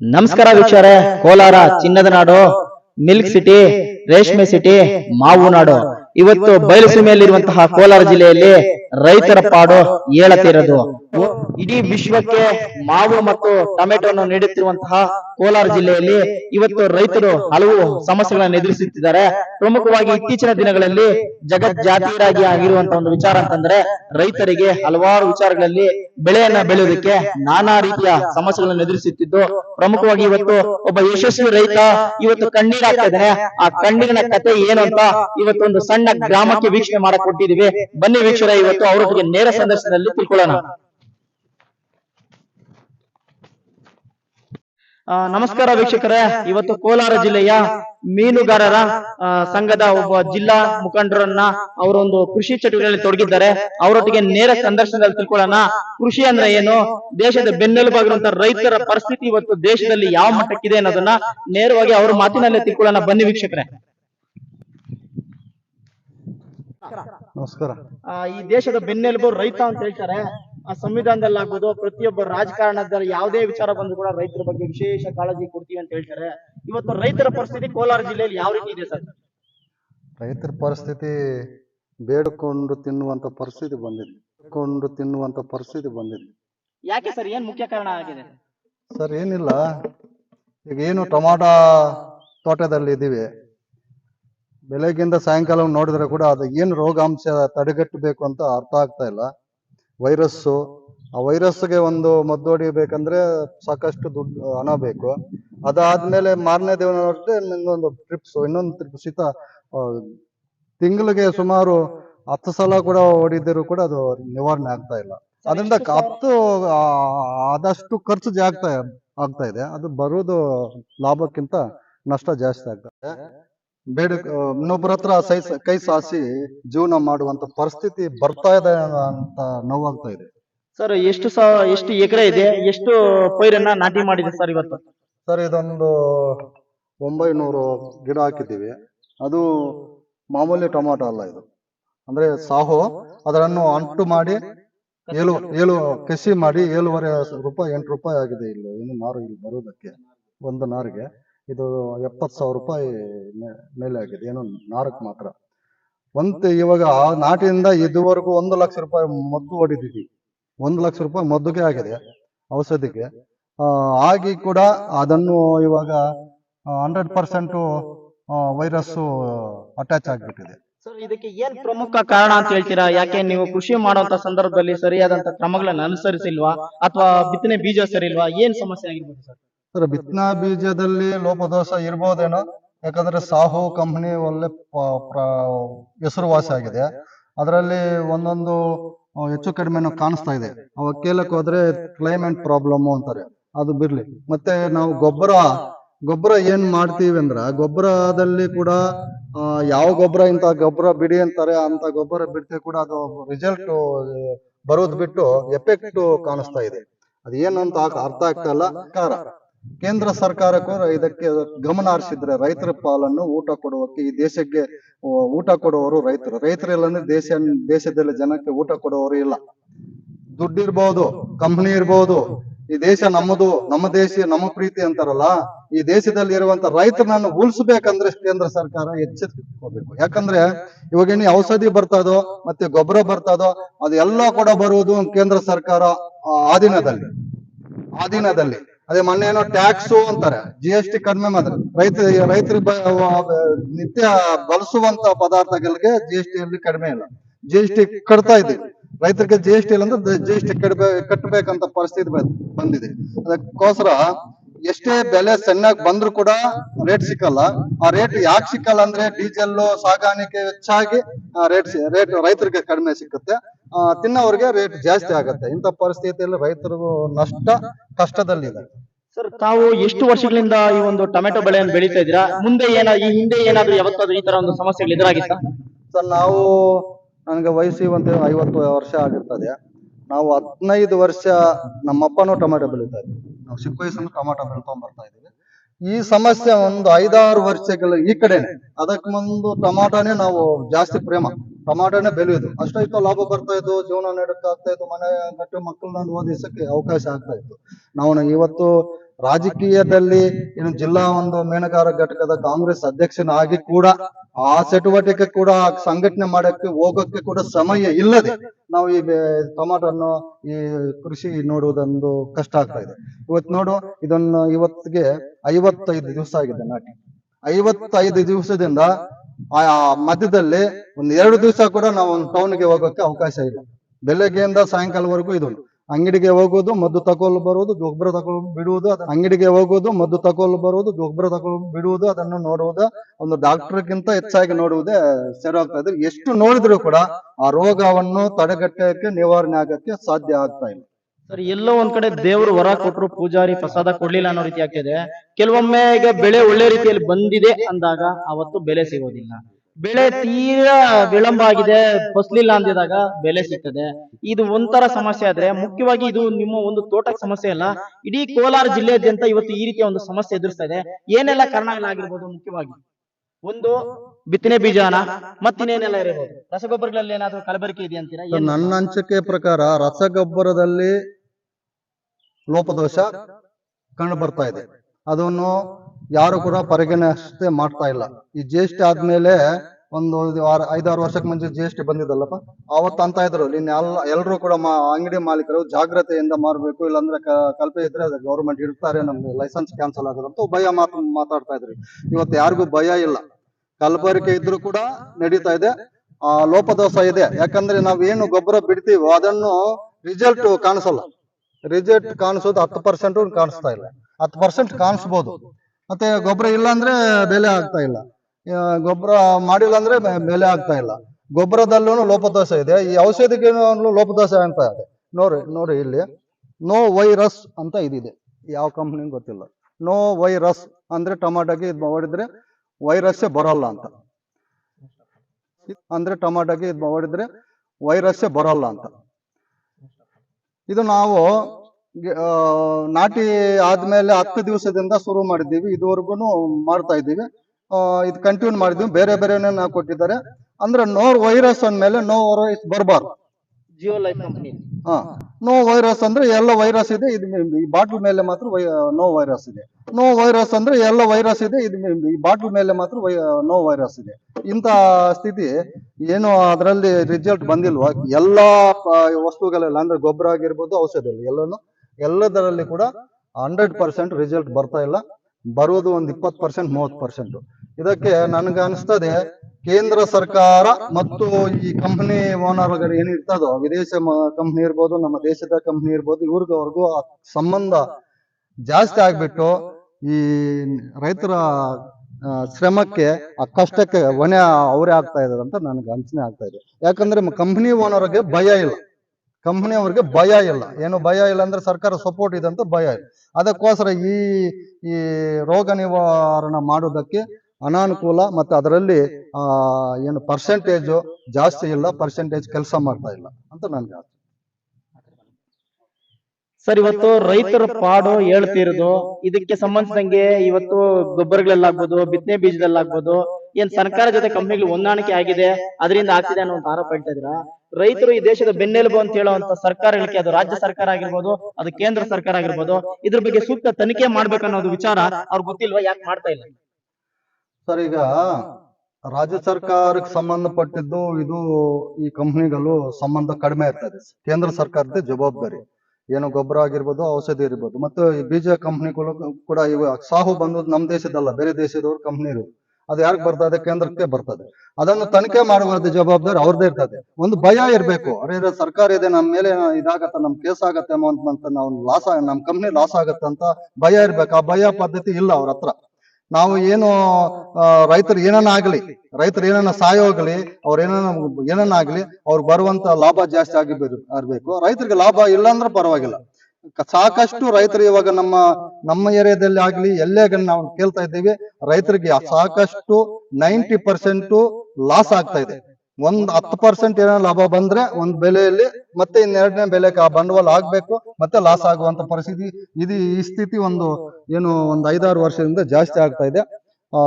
ನಮಸ್ಕಾರ ವೀಕ್ಷಕರೇ ಕೋಲಾರ ಚಿನ್ನದ ನಾಡು ಮಿಲ್ಕ್ ಸಿಟಿ ರೇಷ್ಮೆ ಸಿಟಿ ಮಾವು ನಾಡು. ಇವತ್ತು ಬಯಲುಸೀಮೆಯಲ್ಲಿರುವಂತಹ ಕೋಲಾರ ಜಿಲ್ಲೆಯಲ್ಲಿ ರೈತರ ಪಾಡು ಏಳತಿರೋದು ಇಡೀ ವಿಶ್ವಕ್ಕೆ ಮಾವು ಮತ್ತು ಟೊಮೆಟೊವನ್ನು ನೀಡುತ್ತಿರುವಂತಹ ಕೋಲಾರ ಜಿಲ್ಲೆಯಲ್ಲಿ ಇವತ್ತು ರೈತರು ಹಲವು ಸಮಸ್ಯೆಗಳನ್ನು ಎದುರಿಸುತ್ತಿದ್ದಾರೆ. ಪ್ರಮುಖವಾಗಿ ಇತ್ತೀಚಿನ ದಿನಗಳಲ್ಲಿ ಜಗಜ್ಜಾತೀಯರಾಗಿ ಆಗಿರುವಂತಹ ಒಂದು ವಿಚಾರ ಅಂತಂದ್ರೆ ರೈತರಿಗೆ ಹಲವಾರು ವಿಚಾರಗಳಲ್ಲಿ ಬೆಳೆಯನ್ನ ಬೆಳೆಯುವುದಕ್ಕೆ ನಾನಾ ರೀತಿಯ ಸಮಸ್ಯೆಗಳನ್ನು ಎದುರಿಸುತ್ತಿದ್ದು ಪ್ರಮುಖವಾಗಿ ಇವತ್ತು ಒಬ್ಬ ಯಶಸ್ವಿ ರೈತ ಇವತ್ತು ಕಣ್ಣೀರಾಗ್ತಾ ಇದ್ದಾನೆ. ಆ ಕಣ್ಣೀರಿನ ಕತೆ ಏನು ಅಂತ ಇವತ್ತು ಒಂದು ಸಣ್ಣ ಗ್ರಾಮಕ್ಕೆ ವೀಕ್ಷಣೆ ಮಾಡಕ್ ಕೊಟ್ಟಿದ್ದೀವಿ. ಬನ್ನಿ ವೀಕ್ಷರ ಇವತ್ತು ಅವರೊಟ್ಟಿಗೆ ನೇರ ಸಂದರ್ಶನದಲ್ಲಿ ತಿಳ್ಕೊಳ್ಳೋಣ. ಆ, ನಮಸ್ಕಾರ ವೀಕ್ಷಕರೇ. ಇವತ್ತು ಕೋಲಾರ ಜಿಲ್ಲೆಯ ಮೀನುಗಾರರ ಸಂಘದ ಒಬ್ಬ ಜಿಲ್ಲಾ ಮುಖಂಡರನ್ನ ಅವರೊಂದು ಕೃಷಿ ಚಟುವಟಿಕೆಯಲ್ಲಿ ತೊಡಗಿದ್ದಾರೆ. ಅವರೊಟ್ಟಿಗೆ ನೇರ ಸಂದರ್ಶನದಲ್ಲಿ ತಿಳ್ಕೊಳ್ಳೋಣ. ಕೃಷಿ ಅಂದ್ರೆ ಏನು? ದೇಶದ ಬೆನ್ನೆಲುಬಾಗಿರುವಂತಹ ರೈತರ ಪರಿಸ್ಥಿತಿ ಇವತ್ತು ದೇಶದಲ್ಲಿ ಯಾವ ಮಟ್ಟಕ್ಕಿದೆ ಅನ್ನೋದನ್ನ ನೇರವಾಗಿ ಅವ್ರ ಮಾತಿನಲ್ಲೇ ತಿಳ್ಕೊಳ್ಳೋಣ. ಬನ್ನಿ ವೀಕ್ಷಕರೇ. ನಮಸ್ಕಾರ. ಈ ದೇಶದ ಬೆನ್ನೆಲುಬು ರೈತ ಅಂತ ಹೇಳ್ತಾರೆ. ಆ ಸಂವಿಧಾನದಲ್ಲಿ ಆಗ್ಬೋದು ಪ್ರತಿಯೊಬ್ಬ ರಾಜಕಾರಣದಲ್ಲಿ ಯಾವುದೇ ವಿಚಾರ ಬಂದ್ರು ಕೂಡ ರೈತರ ಬಗ್ಗೆ ವಿಶೇಷ ಕಾಳಜಿ ಕೊಡ್ತೀವಿ ಅಂತ ಹೇಳ್ತಾರೆ. ಇವತ್ತು ರೈತರ ಪರಿಸ್ಥಿತಿ ಕೋಲಾರ ಜಿಲ್ಲೆಯಲ್ಲಿ ಯಾವ ರೀತಿ ಇದೆ ಸರ್? ರೈತರ ಪರಿಸ್ಥಿತಿ ಬೇಡಿಕೊಂಡು ತಿನ್ನುವಂತ ಪರಿಸ್ಥಿತಿ ಬಂದಿದೆ. ಕೊಂಡು ತಿನ್ನುವಂತ ಪರಿಸ್ಥಿತಿ ಬಂದಿದೆ. ಯಾಕೆ ಸರ್? ಏನ್ ಮುಖ್ಯ ಕಾರಣ ಆಗಿದೆ? ಸರ್ ಏನಿಲ್ಲ. ಈಗ ಏನು ಟೊಮಾಟೊ ತೋಟದಲ್ಲಿ ಇದ್ದೀವಿ. ಬೆಳಗ್ಗಿಂದ ಸಾಯಂಕಾಲ ನೋಡಿದ್ರೆ ಕೂಡ ಅದು ಏನು ರೋಗಾಂಶ ತಡೆಗಟ್ಟಬೇಕು ಅಂತ ಅರ್ಥ ಆಗ್ತಾ ಇಲ್ಲ. ವೈರಸ್ಸು ಆ ವೈರಸ್ಗೆ ಒಂದು ಮದ್ದು ಹೊಡಿಬೇಕಂದ್ರೆ ಸಾಕಷ್ಟು ದುಡ್ಡು ಹಣ ಬೇಕು. ಅದಾದ್ಮೇಲೆ ಮಾರನೇ ದಿನ ಇನ್ನೊಂದು ಟ್ರಿಪ್ಸ್ ಇನ್ನೊಂದು ಟ್ರಿಪ್ ಶೀತ ತಿಂಗಳಿಗೆ ಸುಮಾರು ಹತ್ತು ಸಲ ಕೂಡ ಹೊಡಿದಿರು ಕೂಡ ಅದು ನಿವಾರಣೆ ಆಗ್ತಾ ಇಲ್ಲ. ಅದರಿಂದ ಹತ್ತು ಆದಷ್ಟು ಖರ್ಚು ಜಾಗ್ತಾ ಆಗ್ತಾ ಇದೆ. ಅದು ಬರೋದು ಲಾಭಕ್ಕಿಂತ ನಷ್ಟ ಜಾಸ್ತಿ ಆಗ್ತದೆ ಬೇಡ ಇನ್ನೊಬ್ಬರ ಹತ್ರ ಸೈ ಕೈ ಸಾಸಿ ಜೀವನ ಮಾಡುವಂತ ಪರಿಸ್ಥಿತಿ ಬರ್ತಾ ಇದೆ ಅಂತ ನೋವಾಗ್ತಾ ಇದೆ. ಸರ್ ಎಷ್ಟು ಸಾ ಎಷ್ಟು ಎಕರೆ ಇದೆ? ಎಷ್ಟು ಪೈರನ್ನ ನಾಟಿ ಮಾಡಿದೆ ಸರ್ ಇವತ್ತು? ಸರ್ ಇದೊಂದು ಒಂಬೈನೂರು ಗಿಡ ಹಾಕಿದ್ದೀವಿ. ಅದು ಮಾಮೂಲಿ ಟೊಮಾಟೊ ಅಲ್ಲ ಇದು. ಅಂದ್ರೆ ಸಾಹು ಅದರನ್ನು ಅಂಟು ಮಾಡಿ ಏಳು ಏಳು ಕಸಿ ಮಾಡಿ ಏಳುವರೆ ರೂಪಾಯಿ ಎಂಟು ರೂಪಾಯಿ ಆಗಿದೆ ಇಲ್ಲಿ. ಏನು ನಾರು ಇಲ್ಲಿ ಬರೋದಕ್ಕೆ ಒಂದು ನಾರಿಗೆ. ಇದು ಎಪ್ಪತ್ತು ಸಾವಿರ ರೂಪಾಯಿ ಮೇಲೆ ಆಗಿದೆ. ಏನೋ ನಾರಕ್ಕೆ ಮಾತ್ರ. ಒಂದು ಇವಾಗ ಆ ನಾಟಿಯಿಂದ ಇದುವರೆಗೂ ಒಂದು ಲಕ್ಷ ರೂಪಾಯಿ ಮದ್ದು ಹೊಡಿದಿದ್ವಿ ಒಂದು ಲಕ್ಷ ರೂಪಾಯಿ ಮದ್ದುಗೆ ಆಗಿದೆ ಔಷಧಿಗೆ. ಆ, ಆಗಿ ಕೂಡ ಅದನ್ನು ಇವಾಗ ಹಂಡ್ರೆಡ್ ಪರ್ಸೆಂಟು ವೈರಸ್ಸು ಅಟ್ಯಾಚ್ ಆಗಿಬಿಟ್ಟಿದೆ. ಸರ್ ಇದಕ್ಕೆ ಏನ್ ಪ್ರಮುಖ ಕಾರಣ ಅಂತ ಹೇಳ್ತೀರಾ? ಯಾಕೆ ನೀವು ಕೃಷಿ ಮಾಡುವಂತ ಸಂದರ್ಭದಲ್ಲಿ ಸರಿಯಾದಂತ ಕ್ರಮಗಳನ್ನ ಅನುಸರಿಸಿಲ್ವಾ? ಅಥವಾ ಬಿತ್ತನೆ ಬೀಜ ಸರಿ ಇಲ್ವಾ ಏನ್ ಸಮಸ್ಯೆ ಆಗಿರ್ಬೋದು ಸರ್? ಸರ್, ಬಿತ್ನಾ ಬೀಜದಲ್ಲಿ ಲೋಪದೋಷ ಇರ್ಬೋದೇನೋ? ಯಾಕಂದ್ರೆ ಸಾಹು ಕಂಪನಿ ಒಳ್ಳೆ ಹೆಸರುವಾಸಿ ಆಗಿದೆ. ಅದರಲ್ಲಿ ಒಂದೊಂದು ಹೆಚ್ಚು ಕಡಿಮೆನೋ ಕಾಣಿಸ್ತಾ ಇದೆ. ಕೇಳಕ್ ಹೋದ್ರೆ ಕ್ಲೈಮೇಟ್ ಪ್ರಾಬ್ಲಮ್ ಅಂತಾರೆ. ಅದು ಬಿರ್ಲಿ. ಮತ್ತೆ ನಾವು ಗೊಬ್ಬರ ಗೊಬ್ಬರ ಏನ್ ಮಾಡ್ತೀವಿ ಅಂದ್ರ, ಗೊಬ್ಬರದಲ್ಲಿ ಕೂಡ ಯಾವ ಗೊಬ್ಬರ ಇಂತ ಗೊಬ್ಬರ ಬಿಡಿ ಅಂತಾರೆ, ಅಂತ ಗೊಬ್ಬರ ಬಿಡ್ತೇವೆ ಕೂಡ ಅದು ರಿಸಲ್ಟ್ ಬರೋದ್ ಬಿಟ್ಟು ಎಫೆಕ್ಟ್ ಕಾಣಿಸ್ತಾ ಇದೆ. ಅದೇನಂತ ಅರ್ಥ ಆಗ್ತಾ ಇಲ್ಲ. ಸರ್ಕಾರ ಕೇಂದ್ರ ಸರ್ಕಾರಕ್ಕೂ ಇದಕ್ಕೆ ಗಮನ ಹರಿಸಿದ್ರೆ ರೈತರ ಪಾಲನ್ನು ಊಟ ಕೊಡುವಕ್ಕೆ ಈ ದೇಶಕ್ಕೆ ಊಟ ಕೊಡುವವರು ರೈತರು. ರೈತರು ಇಲ್ಲ ಅಂದ್ರೆ ದೇಶ ದೇಶದಲ್ಲಿ ಜನಕ್ಕೆ ಊಟ ಕೊಡುವವರು ಇಲ್ಲ. ದುಡ್ಡು ಇರ್ಬೋದು ಕಂಪನಿ ಇರ್ಬೋದು ಈ ದೇಶ ನಮ್ಮದು ನಮ್ಮ ದೇಶ ನಮ್ಮ ಪ್ರೀತಿ ಅಂತಾರಲ್ಲ ಈ ದೇಶದಲ್ಲಿ ಇರುವಂತ ರೈತರನ್ನ ಉಳಿಸ್ಬೇಕಂದ್ರೆ ಕೇಂದ್ರ ಸರ್ಕಾರ ಎಚ್ಚೆತ್ಕೋಬೇಕು ಯಾಕಂದ್ರೆ ಇವಾಗೇನು ಔಷಧಿ ಬರ್ತದೋ ಮತ್ತೆ ಗೊಬ್ಬರ ಬರ್ತದೋ ಅದೆಲ್ಲ ಕೂಡ ಬರುವುದು ಕೇಂದ್ರ ಸರ್ಕಾರ ಆ, ಆಧೀನದಲ್ಲಿ ಆಧೀನದಲ್ಲಿ ಅದೇ ಮೊನ್ನೆ ಏನೋ ಟ್ಯಾಕ್ಸ್ ಅಂತಾರೆ ಜಿ ಎಸ್ ಟಿ ಕಡಿಮೆ ಮಾಡಿದ್ರೆ ರೈತ, ರೈತರು ನಿತ್ಯ ಬಳಸುವಂತ ಪದಾರ್ಥಗಳಿಗೆ ಜಿ ಎಸ್ ಟಿ ಅಲ್ಲಿ ಕಡಿಮೆ ಇಲ್ಲ. ಜಿ ಎಸ್ ಟಿ ಕಟ್ತಾ ಇದೆ. ರೈತರಿಗೆ ಜಿ ಎಸ್ ಟಿ ಇಲ್ಲ ಅಂದ್ರೆ ಜಿ ಎಸ್ ಟಿ ಕಟ್ಬೇ ಕಟ್ಟಬೇಕಂತ ಪರಿಸ್ಥಿತಿ ಬಂದಿದೆ. ಅದಕ್ಕೋಸ್ಕರ ಎಷ್ಟೇ ಬೆಲೆ ಚೆನ್ನಾಗಿ ಬಂದ್ರು ಕೂಡ ರೇಟ್ ಸಿಕ್ಕಲ್ಲ. ಆ ರೇಟ್ ಯಾಕೆ ಸಿಕ್ಕಲ್ಲ ಅಂದ್ರೆ ಡೀಸೆಲ್ ಸಾಗಾಣಿಕೆ ಹೆಚ್ಚಾಗಿ ರೇಟ್ ರೇಟ್ ರೈತರಿಗೆ ಕಡಿಮೆ ಸಿಕ್ಕುತ್ತೆ. ತಿನ್ನೋರಿಗೆ ರೇಟ್ ಜಾಸ್ತಿ ಆಗುತ್ತೆ. ಇಂಥ ಪರಿಸ್ಥಿತಿಯಲ್ಲಿ ರೈತರು ನಷ್ಟ ಕಷ್ಟದಲ್ಲಿದೆ. ಸರ್ ತಾವು ಎಷ್ಟು ವರ್ಷಗಳಿಂದ ಈ ಒಂದು ಟೊಮೆಟೊ ಬೆಳೆಯನ್ನು ಬೆಳೀತಾ ಇದ್ದೀರಾ? ಮುಂದೆ ಏನ ಈ ಹಿಂದೆ ಏನಾದ್ರೂ ಯಾವತ್ತಾದ್ರೂ ಈ ತರ ಒಂದು ಸಮಸ್ಯೆಗಳು ಎದುರಾಗಿತ್ತ? ಸರ್ ನಾವು ನನಗೆ ವಯಸ್ಸು ಒಂದು ಐವತ್ತು ವರ್ಷ ಆಗಿರ್ತದೆ. ನಾವು ಹದಿನೈದು ವರ್ಷ ನಮ್ಮಪ್ಪನೂ ಟೊಮೆಟೊ ಬೆಳೀತಾ ಇದ್ವಿ ನಾವು ಚಿಕ್ಕ ವಯಸ್ಸನ್ನು ಟೊಮೆಟೊ ಬೆಳ್ಕೊಂಡ್ ಬರ್ತಾ ಇದೀವಿ ಈ ಸಮಸ್ಯೆ ಒಂದು ಐದಾರು ವರ್ಷಗಳ ಈ ಕಡೆನೆ ಅದಕ್ಕೆ ಮುಂದು ಟೊಮಾಟೋನೇ ನಾವು ಜಾಸ್ತಿ ಪ್ರೇಮ. ಟೊಮಾಟೋನೇ ಬೆಳೆಯೋದು. ಅಷ್ಟೈತು ಲಾಭ ಬರ್ತಾ ಇದ್ದು ಜೀವನ ನಡೀತಾ ಮನೆ ಗಟ್ಟಿ ಮಕ್ಕಳನ್ನ ಓದಿಸಕ್ಕೆ ಅವಕಾಶ ಆಗ್ತಾ ಇತ್ತು. ನಾವು ಇವತ್ತು ರಾಜಕೀಯದಲ್ಲಿ ಏನು ಜಿಲ್ಲಾ ಒಂದು ಮೀನುಗಾರ ಘಟಕದ ಕಾಂಗ್ರೆಸ್ ಅಧ್ಯಕ್ಷನಾಗಿ ಕೂಡ ಆ ಚಟುವಟಿಕೆ ಕೂಡ ಸಂಘಟನೆ ಮಾಡಕ್ಕೆ, ಹೋಗಕ್ಕೆ ಕೂಡ ಸಮಯ ಇಲ್ಲದೆ ನಾವು ಈ ಟೊಮಾಟೋನ್ನು ಈ ಕೃಷಿ ನೋಡುವುದೊಂದು ಕಷ್ಟ ಆಗ್ತಾ ಇದೆ. ಇವತ್ತು ನೋಡು, ಇದನ್ನು ಇವತ್ತಿಗೆ ಐವತ್ತೈದು ದಿವಸ ಆಗಿದೆ ನಾಟಿ. ಐವತ್ತೈದು ದಿವಸದಿಂದ ಆ ಮಧ್ಯದಲ್ಲಿ ಒಂದು ಎರಡು ದಿವಸ ಕೂಡ ನಾವು ಒಂದು ಟೌನ್ಗೆ ಹೋಗೋಕೆ ಅವಕಾಶ ಇಲ್ಲ. ಬೆಳಗ್ಗೆಯಿಂದ ಸಾಯಂಕಾಲವರೆಗೂ ಇದು ಅಂಗಡಿಗೆ ಹೋಗೋದು, ಮದ್ದು ತಗೊಳ್ಳು ಬರುವುದು ಗೊಬ್ಬರ ತಗೊಂಡು ಬಿಡುವುದು, ಅದನ್ನ ಅಂಗಡಿಗೆ ಹೋಗೋದು, ಮದ್ದು ತಗೊಳ್ಳು ಬರುವುದು ಗೊಬ್ಬರ ತಗೊಂಡು ಬಿಡುವುದು, ಅದನ್ನು ನೋಡುವುದು, ಒಂದು ಡಾಕ್ಟರ್ಗಿಂತ ಹೆಚ್ಚಾಗಿ ನೋಡುವುದೇ ಆಗ್ತಾ ಇದೆ. ಎಷ್ಟು ನೋಡಿದ್ರು ಕೂಡ ಆ ರೋಗವನ್ನು ತಡೆಗಟ್ಟಕ್ಕೆ ನಿವಾರಣೆ ಆಗಕ್ಕೆ ಸಾಧ್ಯ ಆಗ್ತಾ ಇಲ್ಲ. ಸರ್, ಎಲ್ಲೋ ಒಂದ್ ಕಡೆ ದೇವರು ವರ ಕೊಟ್ಟರು ಪೂಜಾರಿ ಪ್ರಸಾದ ಕೊಡ್ಲಿಲ್ಲ ಅನ್ನೋ ರೀತಿ ಆಗ್ತಿದೆ. ಕೆಲವೊಮ್ಮೆ ಈಗ ಬೆಳೆ ಒಳ್ಳೆ ರೀತಿಯಲ್ಲಿ ಬಂದಿದೆ ಅಂದಾಗ ಅವತ್ತು ಬೆಲೆ ಸಿಗೋದಿಲ್ಲ. ಬೆಳೆ ತೀರಾ ವಿಳಂಬ ಆಗಿದೆ ಫಸ್ಲಿಲ್ಲ ಅಂದಿದಾಗ ಬೆಲೆ ಸಿಗ್ತದೆ. ಇದು ಒಂಥರ ಸಮಸ್ಯೆ ಆದ್ರೆ ಮುಖ್ಯವಾಗಿ ಇದು ನಿಮ್ಮ ಒಂದು ತೋಟಕ್ಕೆ ಸಮಸ್ಯೆ ಅಲ್ಲ. ಇಡೀ ಕೋಲಾರ ಜಿಲ್ಲೆಯಾದ್ಯಂತ ಇವತ್ತು ಈ ರೀತಿಯ ಒಂದು ಸಮಸ್ಯೆ ಎದುರಿಸ್ತಾ ಇದೆ. ಏನೆಲ್ಲ ಕಾರಣಗಳಾಗಿರ್ಬೋದು ಮುಖ್ಯವಾಗಿ? ಒಂದು ಬಿತ್ತನೆ ಬೀಜನ ಮತ್ತಿನ್ನೇನೆಲ್ಲ ಇರಬಹುದು ರಸಗೊಬ್ಬರಗಳಲ್ಲಿ ಏನಾದ್ರು ಕಲಬೆರಕೆ ಇದೆ ಅಂತೀರಾ? ನನ್ನ ಹಂಚಿಕೆ ಪ್ರಕಾರ ರಸಗೊಬ್ಬರದಲ್ಲಿ ಲೋಪದೋಷ ಕಂಡು ಬರ್ತಾ ಇದೆ. ಅದನ್ನು ಯಾರು ಕೂಡ ಪರಿಗಣನೆ ಅಷ್ಟೇ ಮಾಡ್ತಾ ಇಲ್ಲ. ಈ ಜಿ ಎಸ್ ಟಿ ಆದ್ಮೇಲೆ ಒಂದು ಆರ್- ಐದಾರು ವರ್ಷಕ್ಕೆ ಮುಂಚೆ ಜಿ ಎಸ್ ಟಿ ಬಂದಿದ್ದಲ್ಲಪ್ಪ? ಅವತ್ತು ಅಂತ ಇದ್ರು. ಇನ್ನು ಎಲ್ಲ ಎಲ್ಲರೂ ಕೂಡ ಮಾ, ಅಂಗಡಿ ಮಾಲೀಕರು ಜಾಗ್ರತೆಯಿಂದ ಮಾರಬೇಕು ಇಲ್ಲಾಂದ್ರೆ ಕಲ್ಪೆ ಇದ್ರೆ ಅದು ಗೌರ್ಮೆಂಟ್ ಇಡ್ತಾರೆ, ನಮ್ಗೆ ಲೈಸೆನ್ಸ್ ಕ್ಯಾನ್ಸಲ್ ಆಗೋದಂತ ಭಯ ಮಾತು, ಮಾತಾಡ್ತಾ ಇದ್ರಿ. ಇವತ್ತು ಯಾರಿಗೂ ಭಯ ಇಲ್ಲ. ಕಲಬೆರಕೆ ಇದ್ರು ಕೂಡ ನಡೀತಾ ಇದೆ. ಆ, ಲೋಪದೋಷ ಇದೆ. ಯಾಕಂದ್ರೆ ನಾವ್ ಏನು ಗೊಬ್ಬರ ಬಿಡ್ತೀವೋ ಅದನ್ನು ರಿಸಲ್ಟ್ ಕಾಣಿಸಲ್ಲ. ರಿಸಲ್ಟ್ ಕಾಣಿಸೋದು ಹತ್ತು ಪರ್ಸೆಂಟ್ ಕಾಣಿಸ್ತಾ ಇಲ್ಲ. ಹತ್ತು ಪರ್ಸೆಂಟ್ ಕಾಣಿಸ್ಬೋದು. ಮತ್ತೆ ಗೊಬ್ಬರ ಇಲ್ಲ ಅಂದ್ರೆ ಬೆಲೆ ಆಗ್ತಾ ಇಲ್ಲ. ಗೊಬ್ಬರ ಮಾಡಿಲ್ಲ ಅಂದ್ರೆ ಬೆಲೆ ಆಗ್ತಾ ಇಲ್ಲ. ಗೊಬ್ಬರದಲ್ಲೂ ಲೋಪದೋಷ ಇದೆ. ಈ ಔಷಧಿಗೆ ಲೋಪದೋಷ ಅಂತ ಇದೆ. ನೋಡ್ರಿ ನೋಡಿ ಇಲ್ಲಿ. ನೋ ವೈರಸ್ ಅಂತ ಇದಿದೆ. ಯಾವ ಕಂಪ್ನಿ ಗೊತ್ತಿಲ್ಲ. ನೋ ವೈರಸ್ ಅಂದ್ರೆ ಟೊಮ್ಯಾಟೋಗೆ ಇದು ಮಾಡಿದ್ರೆ ವೈರಸ್ಸೇ ಬರಲ್ಲ ಅಂತ. ಅಂದ್ರೆ ಟೊಮ್ಯಾಟೋಗೆ ಇದು ಮಾಡಿದ್ರೆ ವೈರಸ್ಸೇ ಬರಲ್ಲ ಅಂತ. ಇದು ನಾವು ನಾಟಿ ಆದ್ಮೇಲೆ ಹತ್ತು ದಿವಸದಿಂದ ಶುರು ಮಾಡಿದ್ದೀವಿ. ಇದುವರೆಗೂ ಮಾಡ್ತಾ ಇದ್ದೀವಿ. ಇದು ಕಂಟಿನ್ಯೂ ಮಾಡಿದ್ವಿ ಬೇರೆ ಬೇರೆ ಕೊಟ್ಟಿದ್ದಾರೆ. ಅಂದ್ರೆ ನೋ ವೈರಸ್ ಅಂದ್ಮೇಲೆ ನೋ ವೈರಸ್ ಬರಬಾರ್ದು. ಜಿಯೋ ಲೈಫ್ ಕಂಪನಿ ಹಾ. ನೋ ವೈರಸ್ ಅಂದ್ರೆ ಎಲ್ಲ ವೈರಸ್ ಇದೆ. ಇದು ಈ ಬಾಟ್ಲ್ ಮೇಲೆ ಮಾತ್ರ ನೋ ವೈರಸ್ ಇದೆ. ನೋ ವೈರಸ್ ಅಂದ್ರೆ ಎಲ್ಲ ವೈರಸ್ ಇದೆ. ಇದು ಈ ಬಾಟ್ಲ್ ಮೇಲೆ ಮಾತ್ರ ನೋ ವೈರಸ್ ಇದೆ. ಇಂಥ ಸ್ಥಿತಿ ಏನು ಅದರಲ್ಲಿ ರಿಸಲ್ಟ್ ಬಂದಿಲ್ವಾ? ಎಲ್ಲಾ ವಸ್ತುಗಳೆಲ್ಲ ಅಂದ್ರೆ ಗೊಬ್ಬರ ಆಗಿರ್ಬೋದು ಔಷಧಿ ಎಲ್ಲಾನು ಎಲ್ಲದರಲ್ಲಿ ಕೂಡ ಹಂಡ್ರೆಡ್ ಪರ್ಸೆಂಟ್ ರಿಸಲ್ಟ್ ಬರ್ತಾ ಇಲ್ಲ. ಬರುವುದು ಒಂದು ಇಪ್ಪತ್ತು ಪರ್ಸೆಂಟ್ ಮೂವತ್ತು ಪರ್ಸೆಂಟ್ ಇದಕ್ಕೆ ನನಗೆ ಅನಿಸ್ತದೆ, ಕೇಂದ್ರ ಸರ್ಕಾರ ಮತ್ತು ಈ ಕಂಪನಿ ಓನರ್ಗಳು ಏನಿರ್ತದೋ ವಿದೇಶ ಕಂಪನಿ ಇರ್ಬೋದು, ನಮ್ಮ ದೇಶದ ಕಂಪ್ನಿ ಇರ್ಬೋದು, ಇವ್ರಿಗವ್ರಿಗೂ ಆ ಸಂಬಂಧ ಜಾಸ್ತಿ ಆಗ್ಬಿಟ್ಟು ಈ ರೈತರ ಶ್ರಮಕ್ಕೆ, ಆ ಕಷ್ಟಕ್ಕೆ ಹೊಣೆ ಅವರೇ ಆಗ್ತಾ ಇದಾರೆ ಅಂತ ನನಗೆ ಅನ್ಸನೆ ಆಗ್ತಾ ಇದೆ. ಯಾಕಂದ್ರೆ ಕಂಪನಿ ಓನರ್ಗೆ ಭಯ ಇಲ್ಲ. ಕಂಪನಿ ಅವ್ರಿಗೆ ಭಯ ಇಲ್ಲ. ಏನು ಭಯ ಇಲ್ಲ ಅಂದ್ರೆ ಸರ್ಕಾರ ಸಪೋರ್ಟ್ ಇದೆ ಅಂತ ಭಯ ಇಲ್ಲ. ಅದಕ್ಕೋಸ್ಕರ ಈ ಈ ರೋಗ ನಿವಾರಣೆ ಮಾಡೋದಕ್ಕೆ ಅನಾನುಕೂಲ ಮತ್ತೆ ಅದರಲ್ಲಿ ಏನು ಪರ್ಸೆಂಟೇಜ್ ಜಾಸ್ತಿ ಇಲ್ಲ ಪರ್ಸೆಂಟೇಜ್ ಕೆಲಸ ಮಾಡ್ತಾ ಇಲ್ಲ ಅಂತ ನನ್ಗೆ. ಸರ್, ಇವತ್ತು ರೈತರ ಪಾಡು ಹೇಳ್ತಿರೋದು, ಇದಕ್ಕೆ ಸಂಬಂಧಿಸಿದಂಗೆ ಇವತ್ತು ಗೊಬ್ಬರಗಳಲ್ಲಾಗ್ಬೋದು, ಬಿತ್ತನೆ ಬೀಜದಲ್ಲಾಗ್ಬೋದು, ಏನ್ ಸರ್ಕಾರ ಜೊತೆ ಕಂಪ್ನಿಗಳು ಹೊಂದಾಣಿಕೆ ಆಗಿದೆ, ಅದರಿಂದ ಆಗ್ತಿದೆ ಅನ್ನೋ ಒಂದು ಆರೋಪ ಹೇಳ್ತಾ ಇದ್ರ ರೈತರು ಈ ದೇಶದ ಬೆನ್ನೆಲುಬು ಅಂತ ಹೇಳುವಂತ ಸರ್ಕಾರಗಳಿಗೆ ಅದು ರಾಜ್ಯ ಸರ್ಕಾರ ಆಗಿರ್ಬೋದು, ಅದು ಕೇಂದ್ರ ಸರ್ಕಾರ ಆಗಿರ್ಬೋದು, ಇದ್ರ ಬಗ್ಗೆ ಸೂಕ್ತ ತನಿಖೆ ಮಾಡ್ಬೇಕನ್ನೋದು ವಿಚಾರ ಅವ್ರಿಗೆ ಗೊತ್ತಿಲ್ವಾ, ಯಾಕೆ ಮಾಡ್ತಾ ಇಲ್ಲ? ಸರ್, ಈಗ ರಾಜ್ಯ ಸರ್ಕಾರಕ್ಕೆ ಸಂಬಂಧಪಟ್ಟಿದ್ದು ಇದು ಈ ಕಂಪ್ನಿಗಳು ಸಂಬಂಧ ಕಡಿಮೆ ಇರ್ತದೆ ಕೇಂದ್ರ ಸರ್ಕಾರದ ಜವಾಬ್ದಾರಿ. ಏನು ಗೊಬ್ಬರ ಆಗಿರ್ಬೋದು, ಔಷಧಿ ಇರ್ಬೋದು ಮತ್ತು ಈ ಬೀಜ ಕಂಪ್ನಿಗಳು ಕೂಡ ಇವು ಸಾಹು ಬಂದು ನಮ್ಮ ದೇಶದಲ್ಲ, ಬೇರೆ ದೇಶದವ್ರ ಕಂಪ್ನಿ ಇರೋದು ಅದು ಯಾರಿಗೆ ಬರ್ತದೆ? ಕೇಂದ್ರಕ್ಕೆ ಬರ್ತದೆ. ಅದನ್ನು ತನಿಖೆ ಮಾಡುವ ಜವಾಬ್ದಾರಿ ಅವ್ರದ್ದೇ ಇರ್ತದೆ. ಒಂದು ಭಯ ಇರಬೇಕು. ಅರೆ ಸರ್ಕಾರ ಇದೆ, ನಮ್ಮ ಮೇಲೆ ಇದಾಗತ್ತೆ ನಮ್ ಕೇಸ್ ಆಗತ್ತೆ ಅಂತ ನಾವು ಲಾಸ್ ನಮ್ ಕಂಪ್ನಿ ಲಾಸ್ ಆಗತ್ತೆ ಅಂತ ಭಯ ಇರ್ಬೇಕು. ಆ ಭಯ ಪದ್ಧತಿ ಇಲ್ಲ ಅವ್ರ ಹತ್ರ. ನಾವು ಏನು ರೈತರು ಏನನ್ನ ಆಗ್ಲಿ, ರೈತರು ಏನನ್ನ ಸಾಯೋಗ್ಲಿ ಅವ್ರ ಏನನ್ನ ಏನನ್ನ ಆಗ್ಲಿ ಅವ್ರಿಗೆ ಬರುವಂತ ಲಾಭ ಜಾಸ್ತಿ ಆಗಿ ಇರ್ಬೇಕು ರೈತರಿಗೆ ಲಾಭ ಇಲ್ಲ ಅಂದ್ರೆ ಪರವಾಗಿಲ್ಲ. ಸಾಕಷ್ಟು ರೈತರು ಇವಾಗ ನಮ್ಮ ನಮ್ಮ ಏರಿಯಾದಲ್ಲಿ ಆಗ್ಲಿ ಎಲ್ಲೇ ನಾವು ಕೇಳ್ತಾ ಇದ್ದೀವಿ ರೈತರಿಗೆ ಸಾಕಷ್ಟು ನೈಂಟಿ ಪರ್ಸೆಂಟ್ ಲಾಸ್ ಆಗ್ತಾ ಇದೆ. ಒಂದ್ ಹತ್ತು ಪರ್ಸೆಂಟ್ ಏನೋ ಲಾಭ ಬಂದ್ರೆ ಒಂದ್ ಬೆಲೆಯಲ್ಲಿ ಮತ್ತೆ ಇನ್ನೆರಡನೇ ಬೆಲೆಗೆ ಆ ಬಂಡವಾಳ ಆಗ್ಬೇಕು ಮತ್ತೆ ಲಾಸ್ ಆಗುವಂತ ಪರಿಸ್ಥಿತಿ ಇದು ಈ ಸ್ಥಿತಿ ಒಂದು ಏನು ಒಂದು ಐದಾರು ವರ್ಷದಿಂದ ಜಾಸ್ತಿ ಆಗ್ತಾ ಇದೆ. ಆ